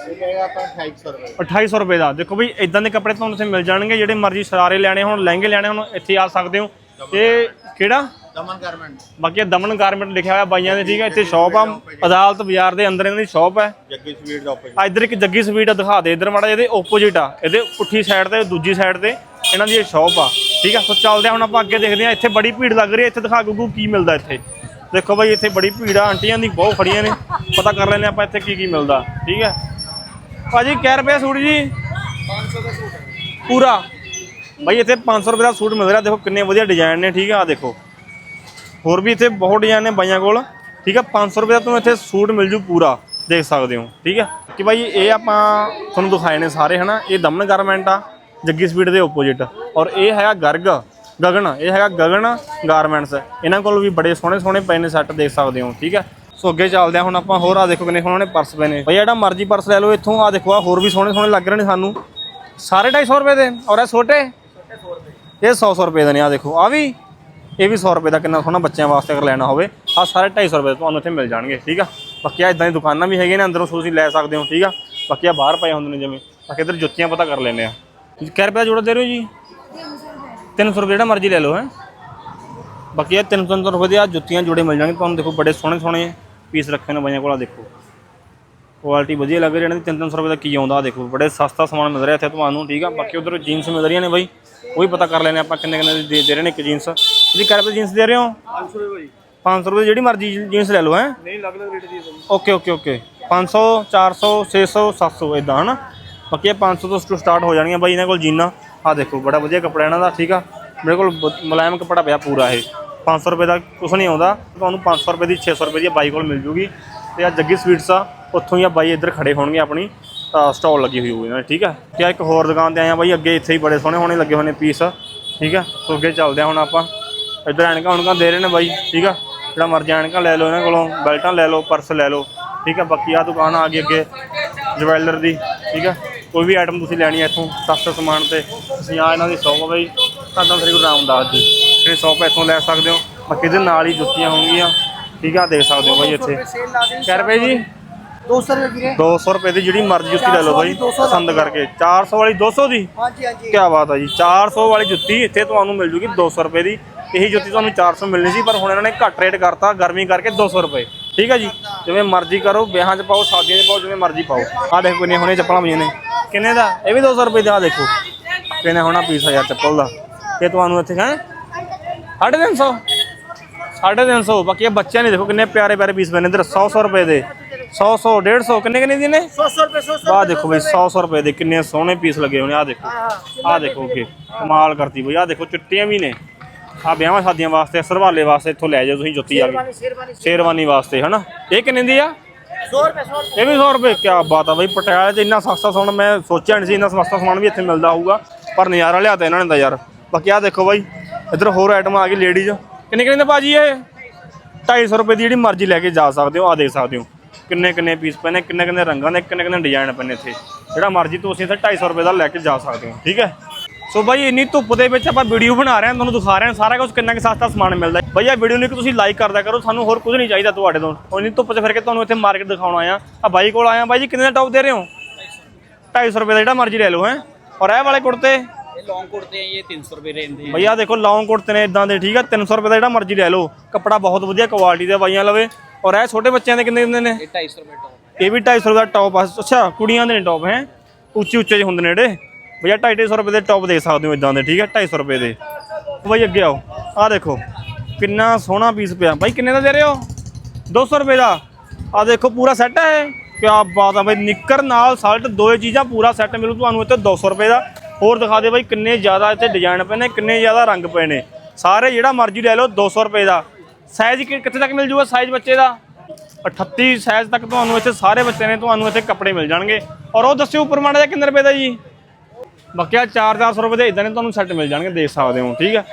ਇਹ ਪਏਗਾ ਆਪਾਂ 2800 ਰੁਪਏ ਦਾ। 2800 ਰੁਪਏ ਦਾ। ਦੇਖੋ ਬਈ ਇਦਾਂ ਦੇ ਕੱਪੜੇ ਤੁਹਾਨੂੰ ਇੱਥੇ ਮਿਲ ਜਾਣਗੇ ਜਿਹੜੇ ਮਰਜ਼ੀ ਸ਼ਰਾਰੇ ਲੈਣੇ ਹੋਣ ਲਹਿੰਗੇ ਲੈਣੇ ਹੋਣ ਇੱਥੇ ਆ ਸਕਦੇ ਹੋ। ਇਹ ਕਿਹੜਾ? ਦਮਨ ਗਾਰਮੈਂਟ। ਬਾਕੀ ਇਹ ਦਮਨ ਗਾਰਮੈਂਟ ਲਿਖਿਆ ਹੋਇਆ ਬਾਈਆਂ ਦੇ ਠੀਕ ਹੈ ਇੱਥੇ ਸ਼ਾਪ ਆ ਅਦਾਲਤ ਬਾਜ਼ਾਰ ਦੇ ਅੰਦਰ ਇਹਨਾਂ ਦੀ ਸ਼ਾਪ ਹੈ। ਜੱਗੀ ਸਵੀਟ ਦਾ ਆਪੋਜ਼ਿਟ ਆ ਇੱਧਰ ਇੱਕ ਜੱਗੀ ਸਵੀਟ ਆ ਦਿਖਾ ਦੇ ਇੱਧਰ ਮਾੜਾ ਜਿਹਾ, ਇਹਦੇ ਆਪੋਜੀਟ ਆ ਇਹਦੇ ਪੁੱਠੀ ਸਾਈਡ ਤੇ ਦੂਜੀ ਸਾਈਡ ਤੇ ਇਹਨਾਂ ਦੀ ਇਹ ਸ਼ਾਪ ਆ ਠੀਕ ਆ। ਸੋ ਚੱਲਦੇ ਆ ਹੁਣ ਆਪਾਂ ਅੱਗੇ ਦੇਖਦੇ ਆ ਇੱਥੇ ਬੜੀ ਭੀੜ ਲੱਗ ਰਹੀ ਹੈ ਇੱਥੇ ਦਿਖਾ ਗੁੱਗੂ ਕੀ ਮਿਲਦਾ ਇੱਥੇ। ਦੇਖੋ ਬਾਈ ਇੱਥੇ ਬੜੀ ਭੀੜ ਆ ਆਂਟੀਆਂ ਦੀ ਬਹੁਤ ਖੜੀਆਂ ਨੇ ਪਤਾ ਕਰ ਲੈਂਦੇ ਆਪਾਂ ਇੱਥੇ ਕੀ ਕੀ ਮਿਲਦਾ ਠੀਕ ਹੈ। ਭਾਜੀ ਕਿੰਨੇ ਰੁਪਏ ਸੂਟ ਜੀ? 500 ਦਾ ਸੂਟ ਪੂਰਾ। ਬਾਈ ਇੱਥੇ 500 ਰੁਪਏ ਦਾ ਸੂਟ ਮਿਲ ਰਿਹਾ ਦੇਖੋ ਕਿੰਨੇ ਵਧੀਆ ਡਿਜ਼ਾਈਨ ਨੇ ਠੀਕ ਆ ਦੇਖੋ। ਹੋਰ ਵੀ ਇੱਥੇ ਬਹੁਤ ਡਿਜ਼ਾਈਨ ਨੇ ਬਾਈਆਂ ਕੋਲ। ਠੀਕ ਆ 500 ਰੁਪਏ ਦਾ ਤੁਹਾਨੂੰ ਇੱਥੇ ਸੂਟ ਮਿਲ ਜੂ ਪੂਰਾ, ਦੇਖ ਸਕਦੇ ਹੋ। ਠੀਕ ਆ, ਕਿ ਭਾਈ ਇਹ ਆਪਾਂ ਤੁਹਾਨੂੰ ਦਿਖਾਏ ਨੇ ਸਾਰੇ, ਹਨਾ? ਇਹ ਦਮਨ ਗਾਰਮੈਂਟ ਆ, ਜੱਗੀ ਸਪੀਡ ਦੇ ਆਪੋਜੀਟ ਔਰ ਇਹ ਹੈਗਾ ਗਰਗ, ਗਗਨ, ਇਹ ਹੈਗਾ ਗਗਨ ਗਾਰਮੈਂਟਸ। ਇਹਨਾਂ ਕੋਲ ਵੀ ਬੜੇ ਸੋਹਣੇ ਸੋਹਣੇ ਪਏ ਨੇ ਸੈੱਟ ਦੇਖ ਸਕਦੇ ਹੋ। ਠੀਕ ਆ, ਸੋ ਅੱਗੇ ਚੱਲਦੇ ਆ ਹੁਣ ਆਪਾਂ, ਹੋਰ ਆ ਦੇਖੋ ਕਿੰਨੇ ਸੋਹਣੇ ਪਰਸ ਪਏ ਨੇ। ਬਈ ਜਿਹੜਾ ਮਰਜ਼ੀ ਪਰਸ ਲੈ ਲਓ, ਇੱਥੋਂ ਆ ਦੇਖੋ ਆ ਹੋਰ ਵੀ ਸੋਹਣੇ ਸੋਹਣੇ ਲੱਗ ਰਹੇ ਨੇ ਸਾਨੂੰ। ਸਾਰੇ 250 ਰੁਪਏ ਦੇ, ਔਰ ਇਹ ਛੋਟੇ? ਇਹ 100 100 ਰੁਪਏ ਦੇ ਨੇ ਆ ਦੇਖੋ ਆ ਵੀ। ਇਹ ਵੀ 100 ਰੁਪਏ ਦਾ ਕਿੰਨਾ ਸੋਹਣਾ ਬੱਚਿਆਂ ਵਾਸਤੇ ਅਗਰ ਲੈਣਾ ਹੋਵੇ ਆ ਸਾਰੇ 250 ਰੁਪਏ ਤੁਹਾਨੂੰ ਇੱਥੇ ਮਿਲ ਜਾਣਗੇ, ਠੀਕ ਆ? ਬਾਕੀ ਆ ਇਦਾਂ ਦੀ ਦੁਕਾਨਾਂ ਵੀ ਹੈਗੀਆਂ ਨੇ, ਅੰਦਰੋਂ ਤੁਸੀਂ ਲੈ ਸਕਦੇ ਹੋ, ਠੀਕ ਆ? ਬਾਕੀ ਆ ਬਾਹਰ ਪਏ ਹੁੰਦੇ ਨੇ ਜਿਵੇਂ, ਬਾਕੀ ਇੱਧਰ ਜੁੱਤੀਆਂ ਪਤਾ ਕਰ ਲੈਂਦੇ ਆ। ਕਿਹ ਰੁਪਏ ਦਾ ਜੋੜਾ ਦੇ ਰਹੇ ਹੋ ਜੀ? 300 ਰੁਪਏ, ਜਿਹੜਾ ਮਰਜ਼ੀ ਲੈ ਲਓ, ਹੈ? ਬਾਕੀ ਇਹ 300 ਰੁਪਏ ਦੀਆਂ ਜੁੱਤੀਆਂ ਜੋੜੇ ਮਿਲ ਜਾਣਗੇ, ਤੁਹਾਨੂੰ ਦੇਖੋ ਬੜੇ ਸੋਹਣੇ ਸੋਹਣੇ ਪੀਸ ਰੱਖੇ ਨੇ, ਬਾਈਆਂ ਕੋਲ ਆ ਦੇਖੋ। ਕੁਆਲਿਟੀ ਵਧੀਆ ਲੱਗ ਰਹੀ ਇਹਨਾਂ ਦੀ 300 ਰੁਪਏ ਦਾ ਕੀ ਆਉਂਦਾ ਦੇਖੋ ਬੜੇ ਸਸਤਾ ਸਮਾਨ ਮਿਲ ਰਿਹਾ ਇੱਥੇ ਤੁਹਾਨੂੰ ਠੀਕ ਆ ਬਾਕੀ ਉਧਰ ਜੀਨਸ ਮਿਲ ਰਹੀਆਂ ਨੇ ਬਾਈ ਉਹ ਵੀ ਪਤਾ ਕਰ ਲੈਣੇ ਆਪਾਂ ਕਿੰਨੇ ਕਿੰਨੇ ਦੀ ਦੇ ਰਹੇ ਨੇ ਇੱਕ ਜੀਨਸ ਤੁਸੀਂ ਕਿਹ ਰੁਪਏ ਜੀਨਸ ਦੇ ਰਹੇ ਹੋ? 500 ਰੁਪਏ ਭਾਈ 500 ਰੁਪਏ ਜਿਹੜੀ ਮਰਜ਼ੀ ਜੀਨਸ ਲੈ ਲਓ ਹੈ? ਨਹੀਂ ਅਲੱਗ ਅਲੱਗ ਰੇਟ ਦੀ ਓਕੇ ਓਕੇ ਓਕੇ 500 400 600 700 ਇਦਾਂ ਹਨਾ? ਬਾਕੀ ਇਹ 500 ਤੋਂ ਸਟਾਰਟ ਹੋ ਜਾਣਗੀਆਂ ਬਾਈ ਇਹਨਾਂ ਕੋਲ ਜੀਨਾਂ। ਆ ਦੇਖੋ ਬੜਾ ਵਧੀਆ ਕੱਪੜਾ ਇਹਨਾਂ ਦਾ ਠੀਕ ਆ? ਮੇਰੇ ਕੋਲ ਮੁਲਾਇਮ ਕੱਪੜਾ ਪਿਆ ਪੂਰਾ ਇਹ। 500 ਰੁਪਏ ਦਾ ਕੁਛ ਨਹੀਂ ਆਉਂਦਾ। ਤੁਹਾਨੂੰ 500 ਰੁਪਏ ਦੀ 600 ਰੁਪਏ ਦੀ ਬਾਈ ਕੋਲ ਮਿਲ ਜੂਗੀ। ਤੇ ਆ ਜੱਗੀ ਸਵੀਟਸ ਆ। ਉੱਥੋਂ ਹੀ ਆ ਬਾਈ ਇੱਧਰ ਖੜੇ ਹੋਣਗੇ ਆਪਣੀ ਸਟਾਲ ਲੱਗੀ ਹੋਈ ਹੋਊਗੀ ਇਹਨਾਂ ਦੀ, ਠੀਕ ਆ? ਤੇ ਇੱਕ ਹੋਰ ਦੁਕਾਨ ਤੇ ਆਏ ਆ ਬਾਈ, ਅੱਗੇ ਇੱਥੇ ਹੀ ਬੜੇ ਸੋਹਣੇ ਸੋਹਣੇ ਲੱਗੇ ਹੋਣੇ ਪੀਸ ਠੀਕ ਆ? ਸੋ ਅੱਗੇ ਚੱਲਦੇ ਆ ਹੁਣ ਆਪਾਂ। ਇੱਧਰ ਐਨਕਾਂ ਉਨਕਾਂ ਦੇ ਰਹੇ ਨੇ ਬਾਈ, ਠੀਕ ਆ? ਜਿਹੜਾ ਮਰਜ਼ੀ ਐਨਕਾਂ ਲੈ ਲਓ ਇਹਨਾਂ ਕੋਲੋਂ, ਬੈਲਟਾਂ ਲੈ ਲਓ, ਪਰਸ ਲੈ ਲਓ, ਠੀਕ ਆ? ਬਾਕੀ ਆ ਦੁਕਾਨ ਆ ਗਈ ਅੱਗੇ, ਜਵੈਲਰ ਦੀ, ਠੀਕ ਆ? ਕੋਈ ਵੀ ਆਈਟਮ ਤੁਸੀਂ ਲੈਣੀ ਹੈ ਇੱਥੋਂ, ਸਸਤੇ ਸਮਾਨ ਤੇ, ਤੁਸੀਂ ਆ ਇਹਨਾਂ ਦੀ ਸ਼ੌਪ ਆ ਬਾਈ। ਸਾਡਾ ਸ੍ਰੀ ਗੁਰੂ ਰਾਮਦਾਸ ਜੀ ਇਹ ਸ਼ੌਪ ਇੱਥੋਂ ਲੈ ਸਕਦੇ ਹੋ। ਬਾਕੀ ਇਹਦੇ ਨਾਲ ਹੀ ਜੁੱਤੀਆਂ ਹੋਣਗੀਆਂ, ਠੀਕ ਆ? ਦੇਖ ਸਕਦੇ ਹੋ ਬਾਈ ਇੱਥੇ। ਸੇਲ ਲਾ ਰੁਪਏ ਜੀ? 200 ਰੁਪਏ ਵੀਰੇ। 200 ਰੁਪਏ ਦੀ ਜਿਹੜੀ ਮਰਜ਼ੀ ਜੁੱਤੀ ਲੈ ਲਓ ਬਾਈ 400 ਵਾਲੀ ਪਸੰਦ ਕਰਕੇ। 400 ਵਾਲੀ 200 ਦੀ? ਹਾਂਜੀ ਹਾਂਜੀ। ਕੀ ਬਾਤ ਆ ਜੀ 400 ਵਾਲੀ ਜੁੱਤੀ ਇੱਥੇ ਤੁਹਾਨੂੰ ਮਿਲ ਜੂਗੀ 200 ਰੁਪਏ ਦੀ। ਇਹੀ ਜੁੱਤੀ ਤੁਹਾਨੂੰ 400 ਮਿਲਣੀ ਸੀ ਪਰ ਹੁਣ ਇਹਨਾਂ ਨੇ ਘੱਟ ਰੇਟ ਕਰਤਾ ਗਰਮੀ ਕਰਕੇ 200 ਰੁਪਏ। ਠੀਕ ਹੈ ਜੀ? ਜਿਵੇਂ ਮਰਜ਼ੀ ਕਰੋ ਵਿਆਹਾਂ 'ਚ ਪਾਓ ਸ਼ਾਦੀਆਂ 'ਚ ਪਾਓ ਜਿਵੇਂ ਮਰਜ਼ੀ ਪਾਓ। ਆਹ ਦੇਖੋ ਕਿੰਨੇ ਹੁਣੇ ਚੱਪਲਾਂ ਪਈਆਂ ਨੇ। ਕਿੰਨੇ ਦਾ? ਇਹ ਵੀ 200 ਰੁਪਏ ਦਾ ਦੇਖੋ। ਕਿੰਨੇ ਹੋਣਾ ਪੀਸ ਆ ਚੱਪਲ ਦਾ। ਇਹ ਤੁਹਾਨੂੰ ਇੱਥੇ ਹੈ? 350 350 ਬਾਕੀ ਇਹ ਬੱਚਿਆਂ ਨੇ ਦੇਖੋ ਕਿੰਨੇ ਪਿਆਰੇ ਪਿਆਰੇ ਪੀਸ ਨੇ ਇਧਰ 100 100 ਰੁਪਏ ਦੇ। 100 100 150 ਕਿੰਨੇ ਕਿੰਨੇ ਦੀ ਨੇ? 100 ਰੁਪਏ 100 ਆਹ ਦੇਖੋ ਬਈ 100 100 ਰੁਪਏ ਦੇ ਕਿੰਨੇ ਸੋਹਣੇ ਪੀਸ ਲੱਗੇ ਹੋਣੇ ਆਹ ਦੇਖੋ। ਆਹ ਦੇਖੋ ਕਿ ਕਮਾਲ ਕਰਤੀ ਬਈ ਆਹ ਦੇਖੋ ਚਿੱਟੀਆਂ ਵੀ ਨੇ। ਆਹ ਵਿਆਹਾਂ ਸ਼ਾਦੀਆਂ ਵਾਸਤੇ ਸਰਵਾਲੇ ਵਾਸਤੇ ਇੱਥੋਂ ਲੈ ਜਾਓ ਤੁਸੀਂ ਜੁੱਤੀ ਆ ਗਈ। ਸ਼ੇਰਵਾਨੀ ਵਾਸਤੇ ਹਨਾ? ਇਹ ਕਿੰਨੇ ਦੀ ਆ? 100 ਰੁਪਏ 100 ਇਹ ਵੀ 100 ਰੁਪਏ ਕੀ ਬਾਤ ਆ ਬਈ ਪਟਿਆਲੇ 'ਚ ਇੰਨਾ ਸਸਤਾ ਸਮਾਨ ਮੈਂ ਸੋਚਿਆ ਨਹੀਂ ਸੀ ਇੰਨਾ ਸਸਤਾ ਸਮਾਨ ਵੀ ਇੱਥੇ ਮਿਲਦਾ ਹੋਊਗਾ ਪਰ ਨਜ਼ਾਰਾ ਲਿਆਤਾ ਇਹਨਾਂ ਨੇ ਤਾਂ ਯਾਰ। ਬਾਕੀ ਆਹ ਦੇਖੋ ਬਾਈ ਇੱਧਰ ਹੋਰ ਆਈਟਮ ਆ ਗਈ ਲੇਡੀਜ਼ ਕਿੰਨੇ ਕਿੰਨੇ ਦੇ ਭਾਜੀ ਇਹ? 250 ਰੁਪਏ ਦੀ ਜਿਹੜੀ ਮਰਜ਼ੀ ਲੈ ਕੇ ਜਾ ਸਕਦੇ ਹੋ ਆ ਦੇਖ ਸਕਦੇ ਹੋ। ਕਿੰਨੇ ਕਿੰਨੇ ਪੀਸ ਪੈਣੇ ਕਿੰਨੇ ਕਿੰਨੇ ਰੰਗਾਂ ਦੇ ਕਿੰਨੇ ਕਿੰਨੇ ਡਿਜ਼ਾਈਨ ਪੈਣੇ ਇੱਥੇ। ਜਿਹੜਾ ਮਰਜ਼ੀ ਤੁਸੀਂ ਇੱਥੇ 250 ਰੁਪਏ ਦਾ ਲੈ ਕੇ ਜਾ ਸਕਦੇ ਹੋ ਠੀਕ ਹੈ? ਸੋ ਬਾਈ ਇੰਨੀ ਧੁੱਪ ਦੇ ਵਿੱਚ ਆਪਾਂ ਵੀਡੀਓ ਬਣਾ ਰਹੇ ਹਾਂ ਤੁਹਾਨੂੰ ਦਿਖਾ ਰਹੇ ਹਾਂ ਸਾਰਾ ਕੁਝ ਕਿੰਨਾ ਕਿ ਸਸਤਾ ਸਮਾਨ ਮਿਲਦਾ ਹੈ। ਬਾਈ ਵੀਡੀਓ ਨੂੰ ਕਿ ਤੁਸੀਂ ਲਾਈਕ ਕਰਦਾ ਕਰੋ ਸਾਨੂੰ ਹੋਰ ਕੁਝ ਨਹੀਂ ਚਾਹੀਦਾ ਤੁਹਾਡੇ ਤੋਂ। ਇੰਨੀ ਧੁੱਪ 'ਚ ਫਿਰ ਕੇ ਤੁਹਾਨੂੰ ਇੱਥੇ ਮਾਰਕੀਟ ਦਿਖਾਉਣ ਆਇਆ ਆ ਬਾਈ ਕੋਲ ਆਇਆ ਬਾਈ ਜੀ ਕਿੰਨੇ ਦਾ ਟੌਪ ਦੇ ਰਹੇ ਹੋ? 250 ਰੁਪਏ ਦਾ ਜਿਹੜਾ ਮਰਜ਼ੀ ਲੈ ਲਓ ਹੈ? ਔਰ ਇਹ ਵਾਲੇ ਕੁੜਤੇ? ਇਹ ਲੌਂਗ ਕੁੜਤੇ ਆ ਇਹ 300 ਰੁਪਏ ਰਹਿੰਦੇ ਆ। ਭਈਆ ਦੇਖੋ ਲੌਂਗ ਕੁੜਤੇ ਨੇ ਇਦਾਂ ਦੇ ਠੀਕ ਆ 300 ਰੁਪਏ ਦਾ ਜਿਹੜਾ ਮਰਜ਼ੀ ਲੈ ਲਓ। ਕੱਪੜਾ ਬਹੁਤ ਵਧੀਆ ਕੁਆਲਿਟੀ ਦਾ ਬਾਈਆਂ ਲਵੇ। ਔਰ ਇਹ ਛੋਟੇ ਬੱਚਿਆਂ ਦੇ ਕਿੰਨੇ ਹੁੰਦੇ ਨੇ? ਇਹ 250 ਰੁਪਏ ਟੌਪ ਇਹ ਵੀ 250 ਦਾ ਟੌਪ ਆ। ਅੱਛਾ ਕੁੜੀਆਂ ਦੇ ਨੇ ਟੌਪ ਹੈ? ਉੱਚੇ ਉੱਚੇ ਜਿਹੇ ਹੁੰਦੇ ਨੇ ਜਿਹੜੇ। ਭਈਆ 250 ਰੁਪਏ ਦੇ ਟੌਪ ਦੇ ਸਕਦੇ ਹੋ ਇਦਾਂ ਦੇ ਠੀਕ ਹੈ? 250 ਰੁਪਏ ਦੇ। ਬਈ ਅੱਗੇ ਆਓ। ਆ ਦੇਖੋ ਕਿੰਨਾ ਸੋਹਣਾ ਪੀਸ ਪਿਆ। ਬਾਈ ਕਿੰਨੇ ਦਾ ਦੇ ਰਹੇ ਹੋ? 200 ਰੁਪਏ ਦਾ। ਆ ਦੇਖੋ ਪੂਰਾ ਸੈੱਟ ਹੈ ਕੀ ਬਾਤ ਆ। ਬਈ ਨਿੱਕਰ ਨਾਲ ਸਾਲਟ ਦੋਏ ਚੀਜ਼ਾਂ ਪੂਰਾ ਸੈੱਟ ਮਿਲੂ ਤੁਹਾਨੂੰ ਇੱਥੇ 200 ਰੁਪਏ ਦਾ। ਹੋਰ ਦਿਖਾ ਦੇ ਬਾਈ ਕਿੰਨੇ ਜ਼ਿਆਦਾ ਇੱਥੇ ਡਿਜ਼ਾਈਨ ਪਏ ਨੇ ਕਿੰਨੇ ਜ਼ਿਆਦਾ ਰੰਗ ਪਏ ਨੇ। ਸਾਰੇ ਜਿਹੜਾ ਮਰਜ਼ੀ ਲੈ ਲਓ 200 ਰੁਪਏ ਦਾ। ਸਾਈਜ਼ ਕਿੱਥੇ ਤੱਕ ਮਿਲ ਜੂਗਾ ਸਾਈਜ਼ ਬੱਚੇ ਦਾ? 38 ਸਾਈਜ਼ ਤੱਕ ਤੁਹਾਨੂੰ ਇੱਥੇ ਸਾਰੇ ਬੱਚੇ ਨੇ, ਤੁਹਾਨੂੰ ਇੱਥੇ ਕੱਪੜੇ ਮਿਲ ਜਾਣਗੇ। ਔਰ ਉਹ ਦੱਸਿਓ ਉੱਪਰ ਮਾੜਾ ਜਿਹਾ ਕਿੰਨੇ ਰੁਪਏ ਦਾ ਜੀ? ਬਾਕੀ 4-400 ਰੁਪਏ ਦੇ ਇਦਾਂ ਨੇ ਤੁਹਾਨੂੰ ਸੈੱਟ ਮਿਲ ਜਾਣਗੇ, ਦੇਖ ਸਕਦੇ ਹੋ, ਠੀਕ ਹੈ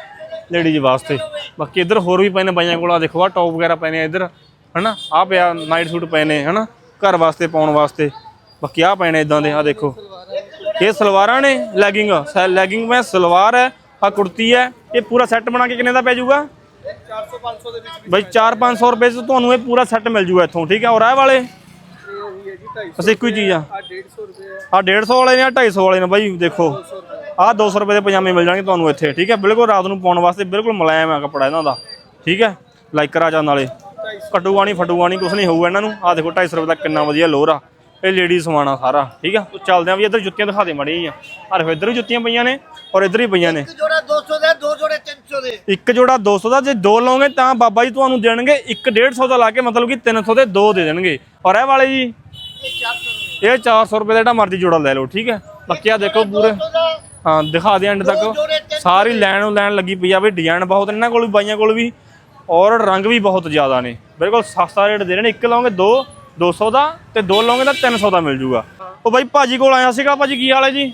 ਲੇਡੀਜ਼ ਵਾਸਤੇ। ਬਾਕੀ ਇੱਧਰ ਹੋਰ ਵੀ ਪਏ ਨੇ ਬਾਈਆਂ ਕੋਲ ਆ ਦੇਖੋ ਆ ਟੌਪ ਵਗੈਰਾ ਪਏ ਨੇ ਇੱਧਰ, ਹਨਾ? ਆ ਪਿਆ ਨਾਈਟ ਸੂਟ ਪਏ ਨੇ, ਹਨਾ? ਘਰ ਵਾਸਤੇ, ਪਾਉਣ ਵਾਸਤੇ। ਬਾਕੀ ਆ ਪਏ ਨੇ ਇਦਾਂ ਦੇ ਆ ਦੇਖੋ। ਇਹ ਸਲਵਾਰਾਂ ਨੇ ਲੈਗਿੰਗ ਲੈਗਿੰਗ ਮੈਂ ਸਲਵਾਰ ਹੈ ਆ ਕੁੜਤੀ ਹੈ, ਇਹ ਪੂਰਾ ਸੈੱਟ ਬਣਾ ਕੇ ਕਿੰਨੇ ਦਾ ਪੈ ਜਾਊਗਾ? 400 500 ਦੇ ਵਿੱਚ ਬਈ 4-500 ਰੁਪਏ 'ਚ ਤੁਹਾਨੂੰ ਇਹ ਪੂਰਾ ਸੈੱਟ ਮਿਲ ਜੂਗਾ ਇੱਥੋਂ ਠੀਕ ਹੈ ਔਰ ਇਹ ਵਾਲੇ? ਇਹ ਉਹੀ ਹੈ ਜੀ 250 ਬਸ ਇੱਕੋ ਹੀ ਚੀਜ਼ ਆ। ਆ 150 ਰੁਪਏ ਹੈ ਆ 150 ਵਾਲੇ ਨੇ ਆ 250 ਵਾਲੇ ਨੇ ਬਾਈ ਦੇਖੋ। ਆਹ 200 ਰੁਪਏ। ਦੇ ਪਜਾਮੇ ਮਿਲ ਜਾਣਗੇ ਤੁਹਾਨੂੰ ਇੱਥੇ ਠੀਕ ਹੈ ਬਿਲਕੁਲ ਰਾਤ ਨੂੰ ਪਾਉਣ ਵਾਸਤੇ ਬਿਲਕੁਲ ਮੁਲਾਇਮ ਆ ਕੱਪੜਾ ਇਹਨਾਂ ਦਾ ਠੀਕ ਹੈ ਲਾਈਕਰ ਆ ਜਾਂ ਨਾਲੇ। ਕਟੂਆ ਨਹੀਂ ਫਟੂਆ ਨਹੀਂ ਕੁਛ ਨਹੀਂ ਹੋਊਗਾ ਇਹਨਾਂ ਨੂੰ। ਆ ਦੇਖੋ 250 ਰੁਪਏ ਦਾ ਕਿੰਨਾ ਵਧੀਆ ਲੋਰ ਆ। ਇਹ ਲੇਡੀ ਸਮਾਨ ਆ ਸਾਰਾ ਠੀਕ ਆ? ਤੂੰ ਚੱਲਦੇ ਆ ਵੀ ਇੱਧਰ ਜੁੱਤੀਆਂ ਦਿਖਾ ਦੇ ਮੜੀ ਆ ਆ ਦੇਖੋ ਇੱਧਰ ਵੀ ਜੁੱਤੀਆਂ ਪਈਆਂ ਨੇ ਔਰ ਇੱਧਰ ਵੀ ਪਈਆਂ ਨੇ। ਜੋੜਾ 200 ਦਾ ਦੋ? ਜੋੜੇ 300 ਦੇ ਇੱਕ ਜੋੜਾ 200 ਦਾ ਜੇ ਦੋ ਲਓਗੇ ਤਾਂ ਬਾਬਾ ਜੀ ਤੁਹਾਨੂੰ ਦੇਣਗੇ ਇੱਕ 150 ਦਾ ਲਾ ਕੇ ਮਤਲਬ ਕਿ 300 ਦੇ ਦੋ ਦੇ ਦੇਣਗੇ। ਔਰ ਇਹ ਵਾਲੇ ਜੀ? ਇਹ 400 ਰੁਪਏ। ਇਹ 400 ਰੁਪਏ ਦਾ ਜਿਹੜਾ ਮਰਜ਼ੀ ਜੋੜਾ ਲੈ ਲਓ ਠੀਕ ਹੈ? ਬਾਕੀ ਆ ਦੇਖੋ ਪੂਰੇ। ਹਾਂ ਦਿਖਾ ਦੇ ਐਂਡ ਤੱਕ। ਸਾਰੀ ਲੈਣ ਲੈਣ ਲੱਗੀ ਪਈ ਆ ਵੀ ਡਿਜ਼ਾਈਨ ਬਹੁਤ ਨੇ ਇਹਨਾਂ ਕੋਲ ਵੀ ਬਾਈਆਂ ਕੋਲ ਵੀ। ਔਰ ਰੰਗ ਵੀ ਬਹੁਤ ਜ਼ਿਆਦਾ ਨੇ। ਬਿਲਕੁਲ ਸਸਤਾ ਰੇਟ ਦੇ ਰਹੇ ਨੇ। ਇੱਕ ਲਓਗੇ ਦੋ 200 ਦਾ ਤੇ ਦੋ ਲਓਗੇ ਤਾਂ 300 ਦਾ ਮਿਲ ਜੂਗਾ। ਉਹ ਬਾਈ ਭਾਜੀ ਕੋਲ ਆਇਆ ਸੀਗਾ ਭਾਜੀ ਕੀ ਹਾਲ ਹੈ ਜੀ?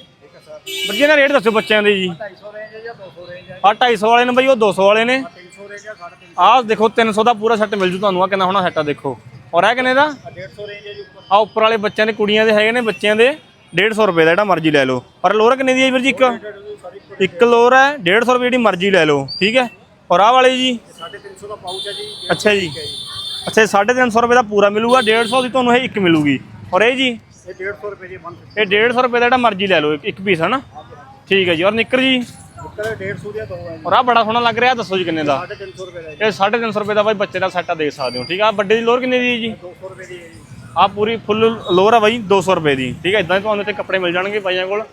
ਬੱਚਿਆਂ ਦਾ ਰੇਟ ਦੱਸੋ ਬੱਚਿਆਂ ਦੇ ਜੀ। 250 ਰੇਂਜ ਹੈ ਜਾਂ 200 ਰੇਂਜ ਹੈ ਆ 250 ਵਾਲੇ ਨੇ ਬਾਈ ਉਹ 200 ਵਾਲੇ ਨੇ। 300 ਰੇਂਜ ਹੈ 350 ਆਹ ਦੇਖੋ 300 ਦਾ ਪੂਰਾ ਸੈੱਟ ਮਿਲ ਜੂ ਤੁਹਾਨੂੰ ਆ ਕਿੰਨਾ ਹੋਣਾ ਸੈੱਟ ਆ ਦੇਖੋ। ਔਰ ਇਹ ਕਿੰਨੇ ਦਾ? 150 ਰੇਂਜ ਹੈ ਜੀ ਉੱਪਰ ਆ ਉੱਪਰ ਵਾਲੇ ਬੱਚਿਆਂ ਦੇ ਕੁੜੀਆਂ ਦੇ ਹੈਗੇ ਨੇ ਬੱਚਿਆਂ ਦੇ 150 ਰੁਪਏ ਦਾ ਜਿਹੜਾ ਮਰਜ਼ੀ ਲੈ ਲਓ। ਪਰ ਲੋਰ ਕਿੰਨੇ ਦੀ ਹੈ ਵੀਰ ਜੀ ਇੱਕ? ਇੱਕ ਲੋਰ ਹੈ 150 ਰੁਪਏ ਜਿਹੜੀ ਮਰਜ਼ੀ ਲੈ ਲਓ ਠੀਕ ਹੈ? ਔਰ ਆਹ ਵਾਲੇ ਜੀ? 350 ਦਾ ਪਾਊਚ ਹੈ ਜੀ। ਅੱਛਾ ਜੀ ਅੱਛਾ 350 ਰੁਪਏ ਦਾ ਪੂਰਾ ਮਿਲੂਗਾ 150 ਦੀ ਤੁਹਾਨੂੰ ਇਹ ਇੱਕ ਮਿਲੂਗੀ। ਔਰ ਇਹ ਜੀ? ਇਹ 150 ਰੁਪਏ ਦੀ 150 ਇਹ 150 ਰੁਪਏ ਦਾ ਜਿਹੜਾ ਮਰਜ਼ੀ ਲੈ ਲਓ ਇੱਕ- ਪੀਸ ਹੈ ਨਾ? ਠੀਕ ਹੈ ਜੀ। ਔਰ ਨਿੱਕਰ ਜੀ? ਉੱਪਰ 150 ਦੀਆਂ ਦੋ ਹੈ। ਔਰ ਆ ਬੜਾ ਸੋਹਣਾ ਲੱਗ ਰਿਹਾ ਦੱਸੋ ਜੀ ਕਿੰਨੇ ਦਾ? 350 ਰੁਪਏ ਦਾ ਇਹ 350 ਰੁਪਏ ਦਾ ਬਾਈ ਬੱਚੇ ਦਾ ਸੈੱਟ ਆ ਦੇਖ ਸਕਦੇ ਹੋ ਠੀਕ ਆ? ਆਹ ਵੱਡੇ ਦੀ ਲੋਰ ਕਿੰਨੇ ਦੀ ਹੈ ਜੀ? 200 ਰੁਪਏ ਦੀ ਹੈ ਜੀ। ਆ ਪੂਰੀ ਫੁੱਲ ਲੋਰ ਆ ਬਾਈ 200 ਰੁਪਏ ਦੀ ਠੀਕ ਹੈ ਇਦਾਂ ਤੁਹਾਨੂੰ ਇੱਥੇ ਕੱਪੜੇ ਮਿਲ ਜਾਣਗੇ ਬਾਈਆਂ ਕੋਲ।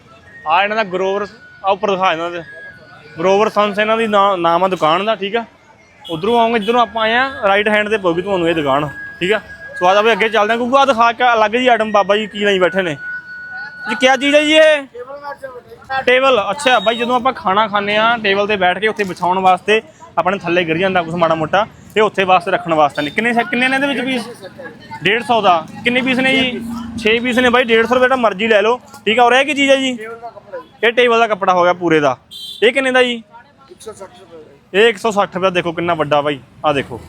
ਆ ਇਹਨਾਂ ਦਾ ਗਰੋਵਰ ਆ ਉੱਪਰ ਦਿਖਾ ਇਹਨਾਂ ਦੇ। ਗਰੋਵਰ ਸੰਸ ਇਹਨਾਂ ਦੀ ਨਾਂ- ਨਾਮ ਆ ਦੁਕਾਨ ਦਾ ਠੀਕ ਆ? ਉਧਰੋਂ ਆਉਂਗੇ ਜਿੱਧਰੋਂ ਆਪਾਂ ਆਏ ਆ ਰਾਈਟ ਹੈਂਡ ਤੇ ਪਊਗੀ ਤੁਹਾਨੂੰ ਇਹ ਦੁਕਾਨ ਠੀਕ ਆ? ਸੋ ਆ ਜਾ ਵੀ ਅੱਗੇ ਚੱਲਦੇ ਆ ਕਿਉਂਕਿ ਆ ਦਿਖਾ ਕੇ ਅਲੱਗ ਜੀ ਆਈਟਮ ਬਾਬਾ ਜੀ ਕੀ ਨਹੀਂ ਬੈਠੇ ਨੇ। ਜੀ ਕੀ ਚੀਜ਼ ਹੈ ਜੀ ਇਹ? ਟੇਬਲ ਮੈਟ ਚ ਟੇਬਲ ਅੱਛਾ, ਬਾਈ ਜਦੋਂ ਆਪਾਂ ਖਾਣਾ ਖਾਂਦੇ ਆ ਟੇਬਲ ਤੇ ਬੈਠ ਕੇ ਉੱਥੇ ਵਿਛਾਉਣ ਵਾਸਤੇ ਆਪਣੇ ਥੱਲੇ ਗਿਰ ਜਾਂਦਾ ਕੁਝ ਮਾੜਾ ਮੋਟਾ ਇਹ ਉੱਥੇ ਵਾਸਤੇ ਰੱਖਣ ਵਾਸਤੇ ਨੇ ਕਿੰਨੇ ਕਿੰਨੇ ਨੇ ਇਹਦੇ ਵਿੱਚ ਪੀਸ 150 ਦਾ। ਕਿੰਨੇ ਪੀਸ ਨੇ ਜੀ? 6 ਪੀਸ ਨੇ ਬਾਈ 150 ਰੁਪਏ ਦਾ ਮਰਜ਼ੀ ਲੈ ਲਓ। ਠੀਕ ਆ, ਔਰ ਇਹ ਕੀ ਚੀਜ਼ ਹੈ ਜੀ? ਇਹ ਟੇਬਲ ਦਾ ਕੱਪੜਾ ਹੋ ਗਿਆ ਪੂਰੇ ਦਾ। ਇਹ ਕਿੰਨੇ ਦਾ ਜੀ? 160 ਰੁਪਏ ਦਾ ਇਹ 160 ਰੁਪਏ ਦਾ। ਦੇਖੋ ਕਿੰਨਾ ਵੱਡਾ ਬਾਈ। ਆ ਦੇਖੋ।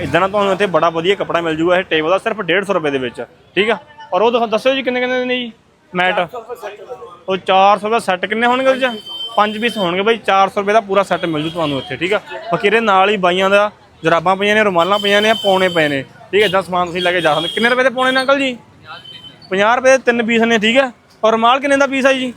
ਇਦਾਂ ਨਾ ਤੁਹਾਨੂੰ ਇੱਥੇ ਬੜਾ ਵਧੀਆ ਕੱਪੜਾ ਮਿਲ ਜੂਗਾ। ਇਹ ਟੇਬਲ ਦਾ ਸਿਰਫ 150 ਰੁਪਏ ਦੇ ਵਿੱਚ। ਠੀਕ ਆ? ਔਰ ਉਹ ਦੇਖੋ, ਦੱਸਿਓ ਜੀ ਕਿੰਨੇ ਕਿੰਨੇ ਦੇ ਨੇ ਜੀ? ਮੈਟ। ਉਹ 400 ਦਾ ਸੈੱਟ ਕਿੰਨੇ ਹੋਣਗੇ ਉਹਦੇ ਚ? ਪੰਜ ਪੀਸ ਹੋਣਗੇ ਬਾਈ 400 ਰੁਪਏ ਦਾ ਪੂਰਾ ਸੈੱਟ ਮਿਲ ਜੂ ਤੁਹਾਨੂੰ ਇੱਥੇ ਠੀਕ ਆ? ਬਾਕੀ ਇਹਦੇ ਨਾਲ ਹੀ ਬਾਈਆਂ ਦਾ ਜਰਾਬਾਂ ਪਈਆਂ ਨੇ, ਰੁਮਾਲਾਂ ਪਈਆਂ ਨੇ, ਪੌਣੇ ਪਏ ਨੇ, ਠੀਕ ਹੈ ਇਦਾਂ ਸਮਾਨ ਤੁਸੀਂ ਲੈ ਕੇ ਜਾ ਸਕਦੇ ਕਿੰਨੇ ਰੁਪਏ ਦੇ ਪੌਣੇ ਨੇ ਅੰਕਲ ਜੀ? 50 ਰੁਪਏ ਦੇ ਤਿੰਨ ਪੀਸ ਨੇ, ਠੀਕ ਹੈ ਔਰ ਰੁਮਾਲ ਕਿੰਨੇ ਦਾ ਪੀਸ ਹੈ ਜੀ?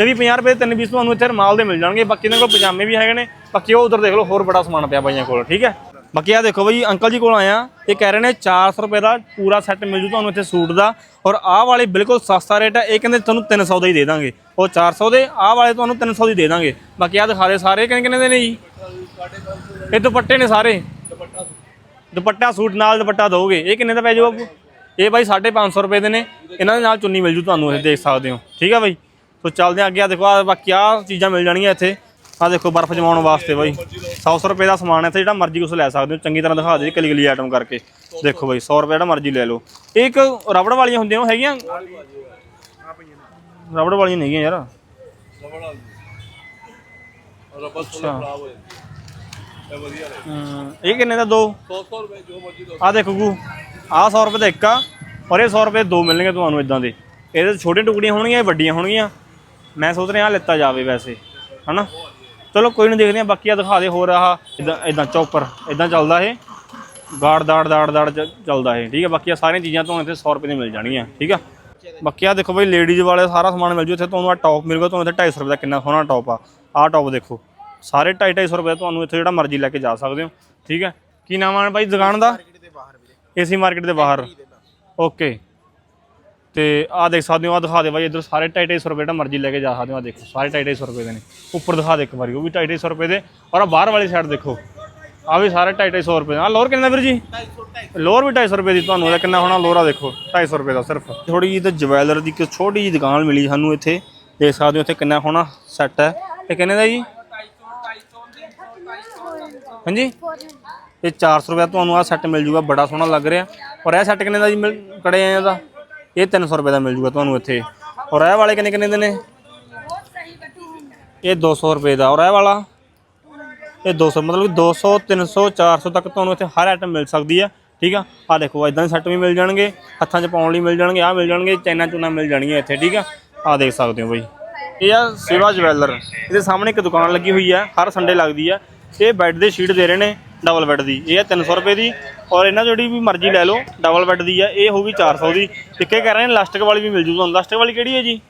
ਇਹ ਵੀ 50 ਰੁਪਏ ਦੇ ਤਿੰਨ ਪੀਸ ਤੁਹਾਨੂੰ ਇੱਥੇ ਰੁਮਾਲ ਦੇ ਮਿਲ ਜਾਣਗੇ, ਬਾਕੀ ਇਹਨਾਂ ਕੋਲ ਪਜਾਮੇ ਵੀ ਹੈਗੇ ਨੇ, ਬਾਕੀ ਉਹ ਉਧਰ ਦੇਖ ਲਓ, ਹੋਰ ਬੜਾ ਸਮਾਨ ਪਿਆ ਬਾਈਆਂ ਕੋਲ, ਠੀਕ ਹੈ ਬਾਕੀ ਆ ਦੇਖੋ ਬਈ, ਅੰਕਲ ਜੀ ਕੋਲ ਆਇਆ ਇਹ ਕਹਿ ਰਹੇ ਨੇ 400 ਰੁਪਏ ਦਾ ਪੂਰਾ ਸੈੱਟ ਮਿਲ ਜੂ ਤੁਹਾਨੂੰ ਇੱਥੇ ਸੂਟ ਦਾ। ਔਰ ਆਹ ਵਾਲੇ ਬਿਲਕੁਲ ਸਸਤਾ ਰੇਟ ਹੈ। ਇਹ ਕਹਿੰਦੇ ਤੁਹਾਨੂੰ 300 ਦਾ ਹੀ ਦੇ ਦਾਂਗੇ। ਉਹ 400 ਦੇ, ਆਹ ਵਾਲੇ ਤੁਹਾਨੂੰ 300 ਦੀ ਦੇ ਦਾਂਗੇ। ਬਾਕੀ ਆ ਦਿਖਾ ਦੇ ਸਾਰੇ। ਕਿੰਨੇ ਕਿੰਨੇ ਦੇ ਨੇ ਜੀ? ਇਹ ਦੁਪੱਟੇ ਨੇ ਸਾਰੇ। ਦੁਪੱਟਾ ਸੂਟ ਨਾਲ ਦੁਪੱਟਾ ਦੋਗੇ। ਇਹ ਕਿੰਨੇ ਦਾ ਪੈ ਜਾਊਗਾ ਬਾਪੂ ਇਹ ਬਾਈ 550 ਰੁਪਏ ਦੇ ਨੇ। ਇਹਨਾਂ ਦੇ ਨਾਲ ਚੁੰਨੀ ਮਿਲ ਜੂ ਤੁਹਾਨੂੰ, ਇਹ ਦੇਖ ਸਕਦੇ ਹੋ। ਠੀਕ ਹੈ ਬਾਈ? ਸੋ ਚੱਲਦੇ ਹਾਂ ਅੱਗੇ। ਆ ਦੇਖੋ ਆ ਬਾਕੀ ਆ ਚੀਜ਼ਾਂ ਮਿਲ ਜਾਣਗੀਆਂ ਇੱਥੇ। ਆ ਦੇਖੋ ਬਰਫ਼ ਜਮਾਉਣ ਵਾਸਤੇ ਬਾਈ। 100 100 ਰੁਪਏ ਦਾ ਸਮਾਨ ਹੈ ਇੱਥੇ ਜਿਹੜਾ ਮਰਜ਼ੀ ਕੁਛ ਲੈ ਸਕਦੇ ਹੋ ਚੰਗੀ ਤਰ੍ਹਾਂ ਦਿਖਾ ਦੇ ਕਲੀ ਕਲੀ ਆਈਟਮ ਕਰਕੇ। ਦੇਖੋ ਬਾਈ 100 ਰੁਪਏ ਜਿਹੜਾ ਮਰਜ਼ੀ ਲੈ ਲਓ। ਇਹ ਇੱਕ ਰਬੜ ਵਾਲੀਆਂ ਹੁੰਦੀਆਂ ਉਹ ਹੈਗੀਆਂ? ਰਬੜ ਵਾਲੀਆਂ ਨਹੀਂ ਹੈਗੀਆਂ ਯਾਰ। ਅੱਛਾ। ਹਮ, ਇਹ ਕਿੰਨੇ ਦਾ? ਦੋ। 100 ਰੁਪਏ ਜੋ ਮਰਜ਼ੀ ਦੋ ਆ ਦੇਖੋ ਗੂ ਆ 100 ਰੁਪਏ ਦਾ ਇੱਕ ਆ ਔਰ ਇਹ 100 ਰੁਪਏ ਦੋ ਮਿਲਣਗੇ ਤੁਹਾਨੂੰ ਇਦਾਂ ਦੇ। ਇਹਦੇ 'ਚ ਛੋਟੀਆਂ ਟੁਕੜੀਆਂ ਹੋਣਗੀਆਂ ਇਹ ਵੱਡੀਆਂ ਹੋਣਗੀਆਂ। ਮੈਂ ਸੋਚ ਰਿਹਾ ਆ ਲਿੱਤਾ ਜਾਵੇ ਵੈਸੇ ਹਨਾ? ਚਲੋ ਕੋਈ ਨਹੀਂ ਦੇਖਦੇ ਆ ਬਾਕੀ ਆ ਦਿਖਾ ਦੇ ਹੋਰ ਆਹ ਇਦਾਂ ਇਦਾਂ ਚੌਪਰ ਇਦਾਂ ਚੱਲਦਾ ਇਹ। ਗਾੜ ਦਾੜ ਦਾੜ ਦਾੜ ਚੱਲਦਾ ਇਹ ਠੀਕ ਹੈ? ਬਾਕੀ ਆ ਸਾਰੀਆਂ ਚੀਜ਼ਾਂ ਤੁਹਾਨੂੰ ਇੱਥੇ 100 ਰੁਪਏ ਦੀ ਮਿਲ ਜਾਣਗੀਆਂ ਠੀਕ ਆ ਬਾਕੀ ਆ ਦੇਖੋ ਬਈ ਲੇਡੀਜ਼ ਵਾਲੇ ਸਾਰਾ ਸਮਾਨ ਮਿਲ ਜੂ ਇੱਥੇ ਤੁਹਾਨੂੰ ਆ ਟੌਪ ਮਿਲੂਗਾ ਤੁਹਾਨੂੰ ਇੱਥੇ 250 ਰੁਪਏ ਦਾ ਕਿੰਨਾ ਸੋਹਣਾ ਟੌਪ ਆ। ਆਹ ਟੌਪ ਦੇਖੋ ਸਾਰੇ 250 250 ਰੁਪਏ ਤੁਹਾਨੂੰ ਇੱਥੇ ਜਿਹੜਾ ਮਰਜ਼ੀ ਲੈ ਕੇ ਜਾ ਸਕਦੇ ਹੋ ਠੀਕ ਹੈ? ਕੀ ਨਾਮ ਆ ਬਾਈ ਦੁਕਾਨ ਦਾ? ਏਸੀ ਮਾਰਕੀਟ ਦੇ ਬਾਹਰ। ਓਕੇ। ਤੇ ਆਹ ਦੇਖ ਸਕਦੇ ਹੋ ਆ ਦਿਖਾ ਦੇ ਬਾਈ, ਇਧਰ ਸਾਰੇ 250 ਰੁਪਏ ਦਾ ਮਰਜ਼ੀ ਲੈ ਕੇ ਜਾ ਸਕਦੇ ਹੋ ਆ ਦੇਖੋ, ਸਾਰੇ 250 ਰੁਪਏ ਦੇ ਨੇ। ਉੱਪਰ ਦਿਖਾ ਦੇ ਇੱਕ ਵਾਰੀ, ਉਹ ਵੀ 250 ਰੁਪਏ ਦੇ, ਔਰ ਆ ਬਾਹਰ ਵਾਲੀ ਸਾਈਡ ਦੇਖੋ ਆ ਵੀ ਸਾਰੇ 250 ਰੁਪਏ ਆ ਲੋਅਰ ਕਿੰਨਾ ਵੀਰ ਜੀ? ਲੋਅਰ ਵੀ 250 ਰੁਪਏ ਦੀ ਤੁਹਾਨੂੰ ਇਹਦਾ ਕਿੰਨਾ ਹੋਣਾ ਲੋਅਰ ਆ ਦੇਖੋ 250 ਰੁਪਏ ਦਾ ਸਿਰਫ। ਥੋੜੀ ਜਿਹੀ ਤੇ ਜਵੈਲਰ ਦੀ ਇੱਕ ਛੋਟੀ ਜਿਹੀ ਦੁਕਾਨ ਮਿਲੀ ਸਾਨੂੰ ਇੱਥੇ, ਦੇਖ ਸਕਦੇ ਹੋ ਇੱਥੇ ਕਿੰਨਾ ਹੋਣਾ ਸੈੱਟ ਹੈ। ਇਹ ਕਿੰਨੇ ਦਾ ਜੀ? ਹਾਂਜੀ? ਇਹ 400 ਰੁਪਏ ਦਾ ਤੁਹਾਨੂੰ ਆ ਸੈੱਟ ਮਿਲ ਜੂਗਾ, ਬੜਾ ਸੋਹਣਾ ਲੱਗ ਰਿਹਾ। ਔਰ ਇਹ ਸੈੱਟ ਕਿੰਨੇ ਦਾ ਜੀ ਮਿਲ, ਕੜੇ ਆਏ ਦਾ? ਇਹ 300 ਰੁਪਏ ਦਾ ਮਿਲ ਜੂਗਾ ਤੁਹਾਨੂੰ ਇੱਥੇ। ਔਰ ਇਹ ਵਾਲੇ ਕਿੰਨੇ ਕਿੰਨੇ ਦੇ ਨੇ? ਇਹ 200 ਰੁਪਏ ਦਾ। ਔਰ ਇਹ ਵਾਲਾ? ਇਹ 200 ਮਤਲਬ ਕਿ 200 300 400 ਤੱਕ ਤੁਹਾਨੂੰ ਇੱਥੇ ਹਰ ਆਈਟਮ ਮਿਲ ਸਕਦੀ ਆ। ਠੀਕ ਆ? ਆ ਦੇਖੋ ਇਦਾਂ ਦੇ ਸੈੱਟ ਵੀ ਮਿਲ ਜਾਣਗੇ। ਹੱਥਾਂ 'ਚ ਪਾਉਣ ਲਈ ਮਿਲ ਜਾਣਗੇ ਆ ਮਿਲ ਜਾਣਗੇ, ਚੈਨਾ ਚੂਨਾ ਮਿਲ ਜਾਣਗੀਆਂ ਇੱਥੇ, ਠੀਕ ਆ? ਆ ਦੇਖ ਸਕਦੇ ਹੋ ਬਾਈ। ਇਹ ਆ ਸਿਵਾ ਜਵੈਲਰ। ਇਹਦੇ ਸਾਹਮਣੇ ਇੱਕ ਦੁਕਾਨ ਲੱਗੀ ਹੋਈ ਆ, ਹਰ ਸੰਡੇ ਲੱਗਦੀ ਆ। ਇਹ ਬੈੱਡ ਦੇ ਸ਼ੀਟ ਦੇ ਰਹੇ ਨੇ ਡਬਲ ਬੈੱਡ ਦੀ। ਇਹ ਆ 300 ਰੁਪਏ ਦੀ। ਔਰ ਇਹਨਾਂ ਜਿਹੜੀ ਵੀ ਮਰਜ਼ੀ ਲੈ ਲਓ ਡਬਲ ਬੈੱਡ ਦੀ ਆ, ਇਹ ਹੋਊਗੀ 400 ਦੀ। ਇੱਕੇ ਕਹਿ ਰਹੇ ਨੇ ਇਲਾਸਟਿਕ ਵਾਲੀ ਵੀ ਮਿਲ ਜੂ ਤੁਹਾਨੂੰ। ਲਾਸਟਿਕ ਵਾਲੀ ਕਿਹੜੀ ਹੈ ਜੀ?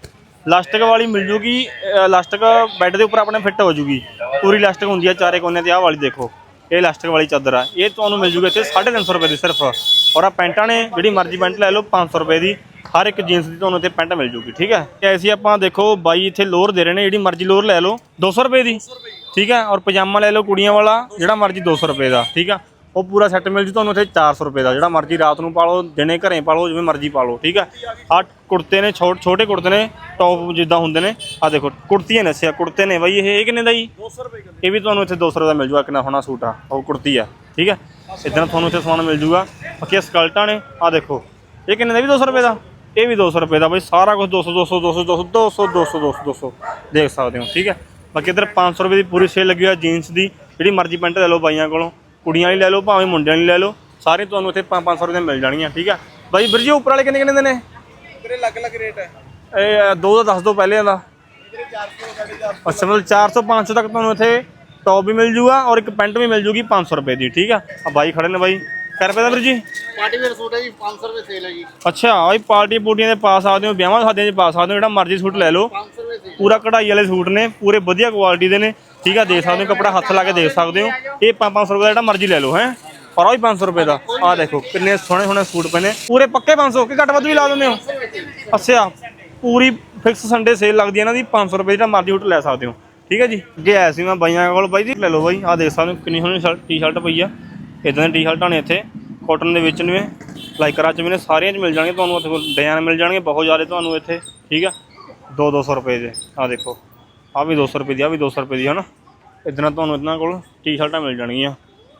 ਲਾਸਟਿਕ ਵਾਲੀ ਮਿਲ ਜੂਗੀ ਇਲਾਸਟਿਕ ਬੈੱਡ ਦੇ ਉੱਪਰ ਆਪਣੇ ਫਿੱਟ ਹੋ ਜੂਗੀ। ਪੂਰੀ ਇਲਾਸਟਿਕ ਹੁੰਦੀ ਆ, ਚਾਰੇ ਕੋਨੇ ਤੇ ਆਹ ਵਾਲੀ ਦੇਖੋ। ਇਹ ਇਲਾਸਟਿਕ ਵਾਲੀ ਚਾਦਰ ਆ। ਇਹ ਤੁਹਾਨੂੰ ਮਿਲ ਜੂਗੀ ਇੱਥੇ 350 ਰੁਪਏ ਦੀ ਸਿਰਫ। ਔਰ ਆ ਪੈਂਟਾਂ ਨੇ, ਜਿਹੜੀ ਮਰਜ਼ੀ ਪੈਂਟ ਲੈ ਲਓ 500 ਰੁਪਏ ਦੀ। ਹਰ ਇੱਕ ਜੀਨਸ ਦੀ ਤੁਹਾਨੂੰ ਇੱਥੇ ਪੈਂਟ ਮਿਲ ਜੂਗੀ, ਠੀਕ ਹੈ? ਤੇ ਐਸੀ ਆਪਾਂ ਦੇਖੋ, ਬਾਈ ਇੱਥੇ ਲੋਅਰ ਦੇ ਰਹੇ ਨੇ, ਜਿਹੜੀ ਮਰਜ਼ੀ ਲੋਅਰ ਲੈ ਲਓ 200 ਰੁਪਏ ਦੀ, ਠੀਕ ਹੈ? ਔਰ ਪਜਾਮਾ ਲੈ ਲਓ ਕੁੜੀਆਂ ਵਾਲਾ, ਜਿਹੜਾ ਮਰਜ਼ੀ 200 ਰੁਪਏ ਦਾ, ਠੀਕ ਆ? ਉਹ ਪੂਰਾ ਸੈੱਟ ਮਿਲ ਜੂ ਤੁਹਾਨੂੰ ਇੱਥੇ 400 ਰੁਪਏ ਦਾ ਜਿਹੜਾ ਮਰਜ਼ੀ ਰਾਤ ਨੂੰ ਪਾ ਲਓ ਦਿਨੇ ਘਰੇ ਪਾ ਲਓ ਜਿਵੇਂ ਮਰਜ਼ੀ ਪਾ ਲਓ ਠੀਕ ਆ? ਆ ਕੁੜਤੇ ਨੇ ਛੋਟੇ ਛੋਟੇ ਕੁੜਤੇ ਨੇ ਟੌਪ ਜਿੱਦਾਂ ਹੁੰਦੇ ਨੇ ਆ ਦੇਖੋ ਕੁੜਤੀਆਂ ਨੇ ਸਿਆ ਕੁੜਤੇ ਨੇ ਬਾਈ ਇਹ ਇਹ ਕਿੰਨੇ ਦਾ ਜੀ? 200 ਰੁਪਏ ਇਹ ਵੀ ਤੁਹਾਨੂੰ ਇੱਥੇ 200 ਰੁਪਏ ਦਾ ਮਿਲ ਜੂਗਾ ਕਿੰਨਾ ਹੋਣਾ ਸੂਟ ਆ ਉਹ ਕੁੜਤੀ ਆ ਠੀਕ ਆ? ਇਦਾਂ ਤੁਹਾਨੂੰ ਇੱਥੇ ਸਮਾਨ ਮਿਲ ਜੂਗਾ ਬਾਕੀ ਸਕਲਟਾਂ ਨੇ ਆ ਦੇਖੋ ਇਹ ਕਿੰਨੇ ਦਾ ਵੀ 200 ਰੁਪਏ ਦਾ? ਇਹ ਵੀ 200 ਰੁਪਏ ਦਾ ਬਾਈ ਸਾਰਾ ਕੁਝ 200 200 200 200 200 200 200 200 ਦੇਖ ਸਕਦੇ ਹੋ ਠੀਕ ਹੈ ਬਾਕੀ ਇਧਰ 500 ਰੁਪਏ ਦੀ ਪੂਰੀ ਸੇਲ ਲੱਗੀ ਹੋਈ ਆ ਜੀਨਸ ਦੀ ਜਿਹੜੀ ਮਰਜ਼ੀ ਪੈਂਟ ਲੈ ਲਓ ਬਾਈਆਂ ਕੋਲੋਂ ਕੁੜੀਆਂ ਵਾਲੀ ਲੈ ਲਓ ਭਾਵੇਂ ਮੁੰਡਿਆਂ ਵਾਲੀ ਲੈ ਲਓ ਸਾਰੇ ਤੁਹਾਨੂੰ ਇੱਥੇ 5-500 ਰੁਪਏ ਦੇ ਮਿਲ ਜਾਣਗੀਆਂ ਠੀਕ ਆ? ਬਾਈ ਵੀਰ ਜੀ ਉੱਪਰ ਵਾਲੇ ਕਿੰਨੇ ਕਿੰਨੇ ਦੇ ਨੇ? ਤੇਰੇ ਅਲੱਗ ਅਲੱਗ ਰੇਟ ਹੈ। ਇਹ ਦੋ ਦਾ ਦੱਸ ਦੋ। ਪਹਿਲੇ ਦਾ ਅੱਛਾ ਮਤਲਬ 400 500 ਤੱਕ ਤੁਹਾਨੂੰ ਇੱਥੇ ਟੌਪ ਵੀ ਮਿਲ ਜੂਗਾ ਔਰ ਇੱਕ ਪੈਂਟ ਵੀ ਮਿਲ ਜੂਗੀ 500 ਰੁਪਏ ਦੀ ਠੀਕ ਆ? ਆ ਬਾਈ ਖੜੇ ਨੇ ਬਾਈ। ਕਰ ਰੁਪਏ ਦਾ ਵੀਰ ਜੀ? ਪਾਰਟੀ ਵੇਅਰ ਸੂਟ ਹੈ ਜੀ 500 ਰੁਪਏ ਸੇਲ ਹੈ ਜੀ। ਅੱਛਾ ਆਈ ਪਾਰਟੀ ਪੂਟੀਆਂ ਦੇ ਪਾ ਸਕਦੇ ਹੋ ਵਿਆਹਾਂ ਸ਼ਾਦੀਆਂ 'ਚ ਪਾ ਸਕਦੇ ਹੋ ਜਿਹੜਾ ਮਰਜ਼ੀ ਸੂਟ ਲੈ ਲਓ। 500 ਰੁਪਏ ਸੇਲ ਪੂਰਾ ਕਢਾਈ ਵਾਲੇ ਸੂਟ ਨੇ ਪੂਰੇ ਵਧੀਆ ਕੁਆਲਿਟੀ ਦੇ ਨੇ। ਠੀਕ ਆ ਦੇਖ ਸਕਦੇ ਹੋ, ਕੱਪੜਾ ਹੱਥ ਲਾ ਕੇ ਦੇਖ ਸਕਦੇ ਹੋ। ਇਹ 5-500 ਰੁਪਏ ਦਾ ਜਿਹੜਾ ਮਰਜ਼ੀ ਲੈ ਲਓ, ਹੈ। ਪਰ ਉਹ ਵੀ 500 ਰੁਪਏ ਦਾ। ਆਹ ਦੇਖੋ, ਕਿੰਨੇ ਸੋਹਣੇ ਸੋਹਣੇ ਸੂਟ ਪਏ ਨੇ ਪੂਰੇ ਪੱਕੇ 500 ਕਿ ਘੱਟ ਵੱਧ ਵੀ ਲਾ ਦਿੰਦੇ ਹੋ? ਅੱਛਾ, ਪੂਰੀ ਫਿਕਸ ਸੰਡੇ ਸੇਲ ਲੱਗਦੀ ਹੈ ਇਹਨਾਂ ਦੀ 500 ਰੁਪਏ ਜਿਹੜਾ ਮਰਜ਼ੀ ਸੂਟ ਲੈ ਸਕਦੇ ਹੋ। ਠੀਕ ਹੈ ਜੀ? ਅੱਗੇ ਆਇਆ ਸੀ ਮੈਂ ਬਾਈਆਂ ਕੋਲ ਬਾਈ ਜੀ, ਲੈ ਲਓ ਬਾਈ, ਆਹ ਦੇਖ ਸਕਦੇ ਹੋ ਕਿੰਨੀ ਸੋਹਣੀ ਸ਼ਰਟ ਟੀ-ਸ਼ਰਟ ਪਈ ਆ। ਇਦਾਂ ਦੀ ਟੀ-ਸ਼ਰਟਾਂ ਨੇ ਇੱਥੇ ਕਾਟਨ ਦੇ ਵਿੱਚ ਨੇ। ਲਾਈਕਰਾਂ ਚ ਵੀ ਨੇ, ਸਾਰੀਆਂ ਚ ਮਿਲ ਜਾਣਗੇ ਤੁਹਾਨੂੰ ਉੱਥੇ ਡਿਜ਼ਾਈਨ ਮਿਲ ਜਾਣਗੇ, ਬਹੁਤ ਜ਼ਿਆਦਾ ਤੁਹਾਨੂੰ ਇੱਥੇ, ਠੀਕ ਆ। 2-200 ਰੁਪਏ ਦੇ, ਆਹ ਦੇਖੋ। ਆਹ ਵੀ 200 ਰੁਪਏ ਦੀ, ਆਹ ਵੀ 200 ਰੁਪਏ ਦੀ, ਹਨਾ? ਇਦਾਂ ਤੁਹਾਨੂੰ ਇਹਨਾਂ ਕੋਲ ਟੀ-ਸ਼ਰਟਾਂ ਮਿਲ ਜਾਣਗੀਆਂ।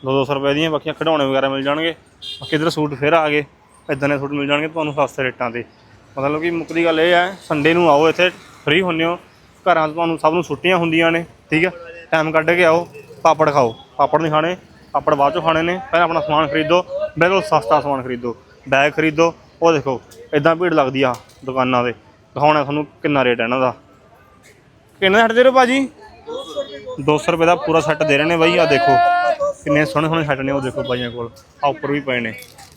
2-200 ਰੁਪਏ ਦੀਆਂ, ਬਾਕੀਆਂ ਖਿਡੌਣੇ ਵਗੈਰਾ ਮਿਲ ਜਾਣਗੇ। ਬਾਕੀ ਇਧਰ ਸੂਟ ਫਿਰ ਆ ਗਏ। ਇਦਾਂ ਦੇ ਸੂਟ ਮਿਲ ਜਾਣਗੇ ਤੁਹਾਨੂੰ ਸਸਤੇ ਰੇਟਾਂ ਤੇ। ਮਤਲਬ ਕਿ ਮੁੱਕਦੀ ਗੱਲ ਇਹ ਹੈ ਸੰਡੇ ਨੂੰ ਆਓ ਇੱਥੇ ਫ੍ਰੀ ਹੁੰਦੇ ਹੋ। ਘਰਾਂ 'ਚ ਤੁਹਾਨੂੰ ਸਭ ਨੂੰ ਛੁੱਟੀਆਂ ਹੁੰਦੀਆਂ ਨੇ, ਠੀਕ ਹੈ? ਟਾਈਮ ਕੱਢ ਕੇ ਆਓ, ਪਾਪੜ ਖਾਓ। ਪਾਪੜ ਨਹੀਂ ਖਾਣੇ, ਪਾਪੜ ਬਾਅਦ ਚੋਂ ਖਾਣੇ ਨੇ। ਪਹਿਲਾਂ ਆਪਣਾ ਸਮਾਨ ਖਰੀਦੋ, ਬਿਲਕੁਲ ਸਸਤਾ ਸਮਾਨ ਖਰੀਦੋ। ਬੈਗ ਖਰੀਦੋ, ਉਹ ਦੇਖੋ, ਇਦਾਂ ਭੀੜ ਲੱਗਦੀ ਆ ਦੁਕਾਨਾਂ ਤੇ। ਦਿਖਾਉਣਾ ਤੁਹਾਨੂੰ ਕਿੰਨਾ ਰੇਟ ਹੈ ਇਹਨਾਂ ਦਾ। ਕਿੰਨੇ ਦਾ ਛੱਡ ਦੇ ਰਹੇ ਹੋ ਭਾਜੀ? 200 ਰੁਪਏ ਦਾ ਪੂਰਾ ਸੈੱਟ ਦੇ ਰਹੇ ਨੇ ਬਾਈ ਆ ਦੇਖੋ। ਕਿੰਨੇ ਸੋਹਣੇ ਸੋਹਣੇ ਸੈੱਟ ਨੇ, ਉਹ ਦੇਖੋ ਭਾਈਆਂ ਕੋਲ। ਆ ਉੱਪਰ ਵੀ ਪਏ ਨੇ।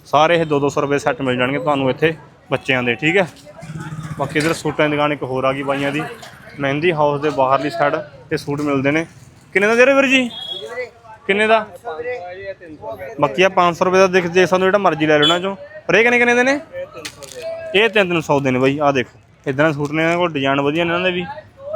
ਸਾਰੇ ਇਹ 2-200 ਰੁਪਏ ਸੈੱਟ ਮਿਲ ਜਾਣਗੇ ਤੁਹਾਨੂੰ ਇੱਥੇ ਬੱਚਿਆਂ ਦੇ, ਠੀਕ ਹੈ? ਬਾਕੀ ਇਧਰ ਸੂਟਾਂ ਦੀ ਦੁਕਾਨ ਇੱਕ ਹੋਰ ਆ ਗਈ ਬਾਈਆਂ ਦੀ। ਮਹਿੰਦੀ ਹਾਊਸ ਦੇ ਬਾਹਰਲੀ ਸਾਈਡ ਤੇ ਸੂਟ ਮਿਲਦੇ ਨੇ। ਕਿੰਨੇ ਦਾ ਦੇ ਰਹੇ ਵੀਰ ਜੀ? ਕਿੰਨੇ ਦਾ? ਬਾਕੀ ਆ 500 ਰੁਪਏ ਦਾ ਦੇਖ, ਜੇ ਸਾਨੂੰ ਜਿਹੜਾ ਮਰਜ਼ੀ ਲੈ ਲੈਣਾ ਚੋਂ। ਪਰ ਇਹ ਕਿੰਨੇ ਕਿੰਨੇ ਦੇ ਨੇ। ਇਹ 300 ਦੇ ਨੇ ਬਾਈ ਆ ਦੇਖੋ। ਇਦਾਂ ਦੇ ਸੂਟ ਨੇ ਇਹਨਾਂ ਕੋਲ, ਡਿਜ਼ਾਈਨ ਵਧੀਆ ਨੇ ਇਹਨਾਂ ਦੇ ਵੀ।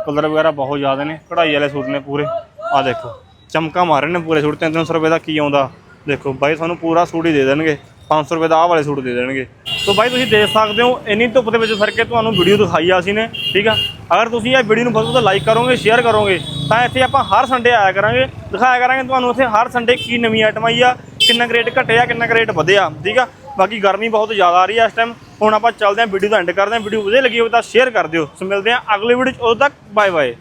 ਕਲਰ ਵਗੈਰਾ ਬਹੁਤ ਜ਼ਿਆਦਾ ਨੇ, ਕਢਾਈ ਵਾਲੇ ਸੂਟ ਨੇ ਪੂਰੇ। ਆ ਦੇਖੋ, ਚਮਕਾ ਮਾਰ ਰਹੇ ਨੇ ਪੂਰੇ ਸੂਟ 300 ਰੁਪਏ ਦਾ ਕੀ ਆਉਂਦਾ? ਦੇਖੋ, ਬਾਈ ਤੁਹਾਨੂੰ ਪੂਰਾ ਸੂਟ ਹੀ ਦੇ ਦੇਣਗੇ 500 ਰੁਪਏ ਦਾ ਆਹ ਵਾਲੇ ਸੂਟ ਦੇ ਦੇਣਗੇ। ਸੋ ਬਾਈ ਤੁਸੀਂ ਦੇਖ ਸਕਦੇ ਹੋ, ਇੰਨੀ ਧੁੱਪ ਦੇ ਵਿੱਚ ਫਿਰ ਕੇ ਤੁਹਾਨੂੰ ਵੀਡੀਓ ਦਿਖਾਈ ਆ ਅਸੀਂ ਨੇ, ਠੀਕ ਆ? ਅਗਰ ਤੁਸੀਂ ਇਹ ਵੀਡੀਓ ਨੂੰ ਫਸਲ ਤੋਂ ਲਾਈਕ ਕਰੋਗੇ, ਸ਼ੇਅਰ ਕਰੋਗੇ, ਤਾਂ ਇੱਥੇ ਆਪਾਂ ਹਰ ਸੰਡੇ ਆਇਆ ਕਰਾਂਗੇ, ਦਿਖਾਇਆ ਕਰਾਂਗੇ ਤੁਹਾਨੂੰ ਇੱਥੇ ਹਰ ਸੰਡੇ ਕੀ ਨਵੀਂ ਆਈਟਮ ਆਈ ਆ, ਕਿੰਨਾ ਕੁ ਰੇਟ ਘਟਿਆ, ਕਿੰਨਾ ਕੁ ਰੇਟ ਵਧਿਆ, ਠੀਕ ਆ? ਬਾਕੀ ਗਰਮੀ ਬਹੁਤ ਜ਼ਿਆਦਾ ਆ ਰਹੀ ਹੈ ਇਸ ਟਾਈਮ ਹੁਣ ਆਪਾਂ ਚੱਲਦੇ ਹਾਂ ਵੀਡੀਓ ਦਾ ਐਂਡ ਕਰਦੇ ਹਾਂ ਵੀਡੀਓ ਵਧੀਆ ਲੱਗੀ ਹੋਵੇ ਤਾਂ ਸ਼ੇਅਰ ਕਰ ਦਿਓ। ਸੋ ਮਿਲਦੇ ਹਾਂ ਅਗਲੀ ਵੀਡੀਓ 'ਚ, ਉਦੋਂ ਤੱਕ ਬਾਏ ਬਾਏ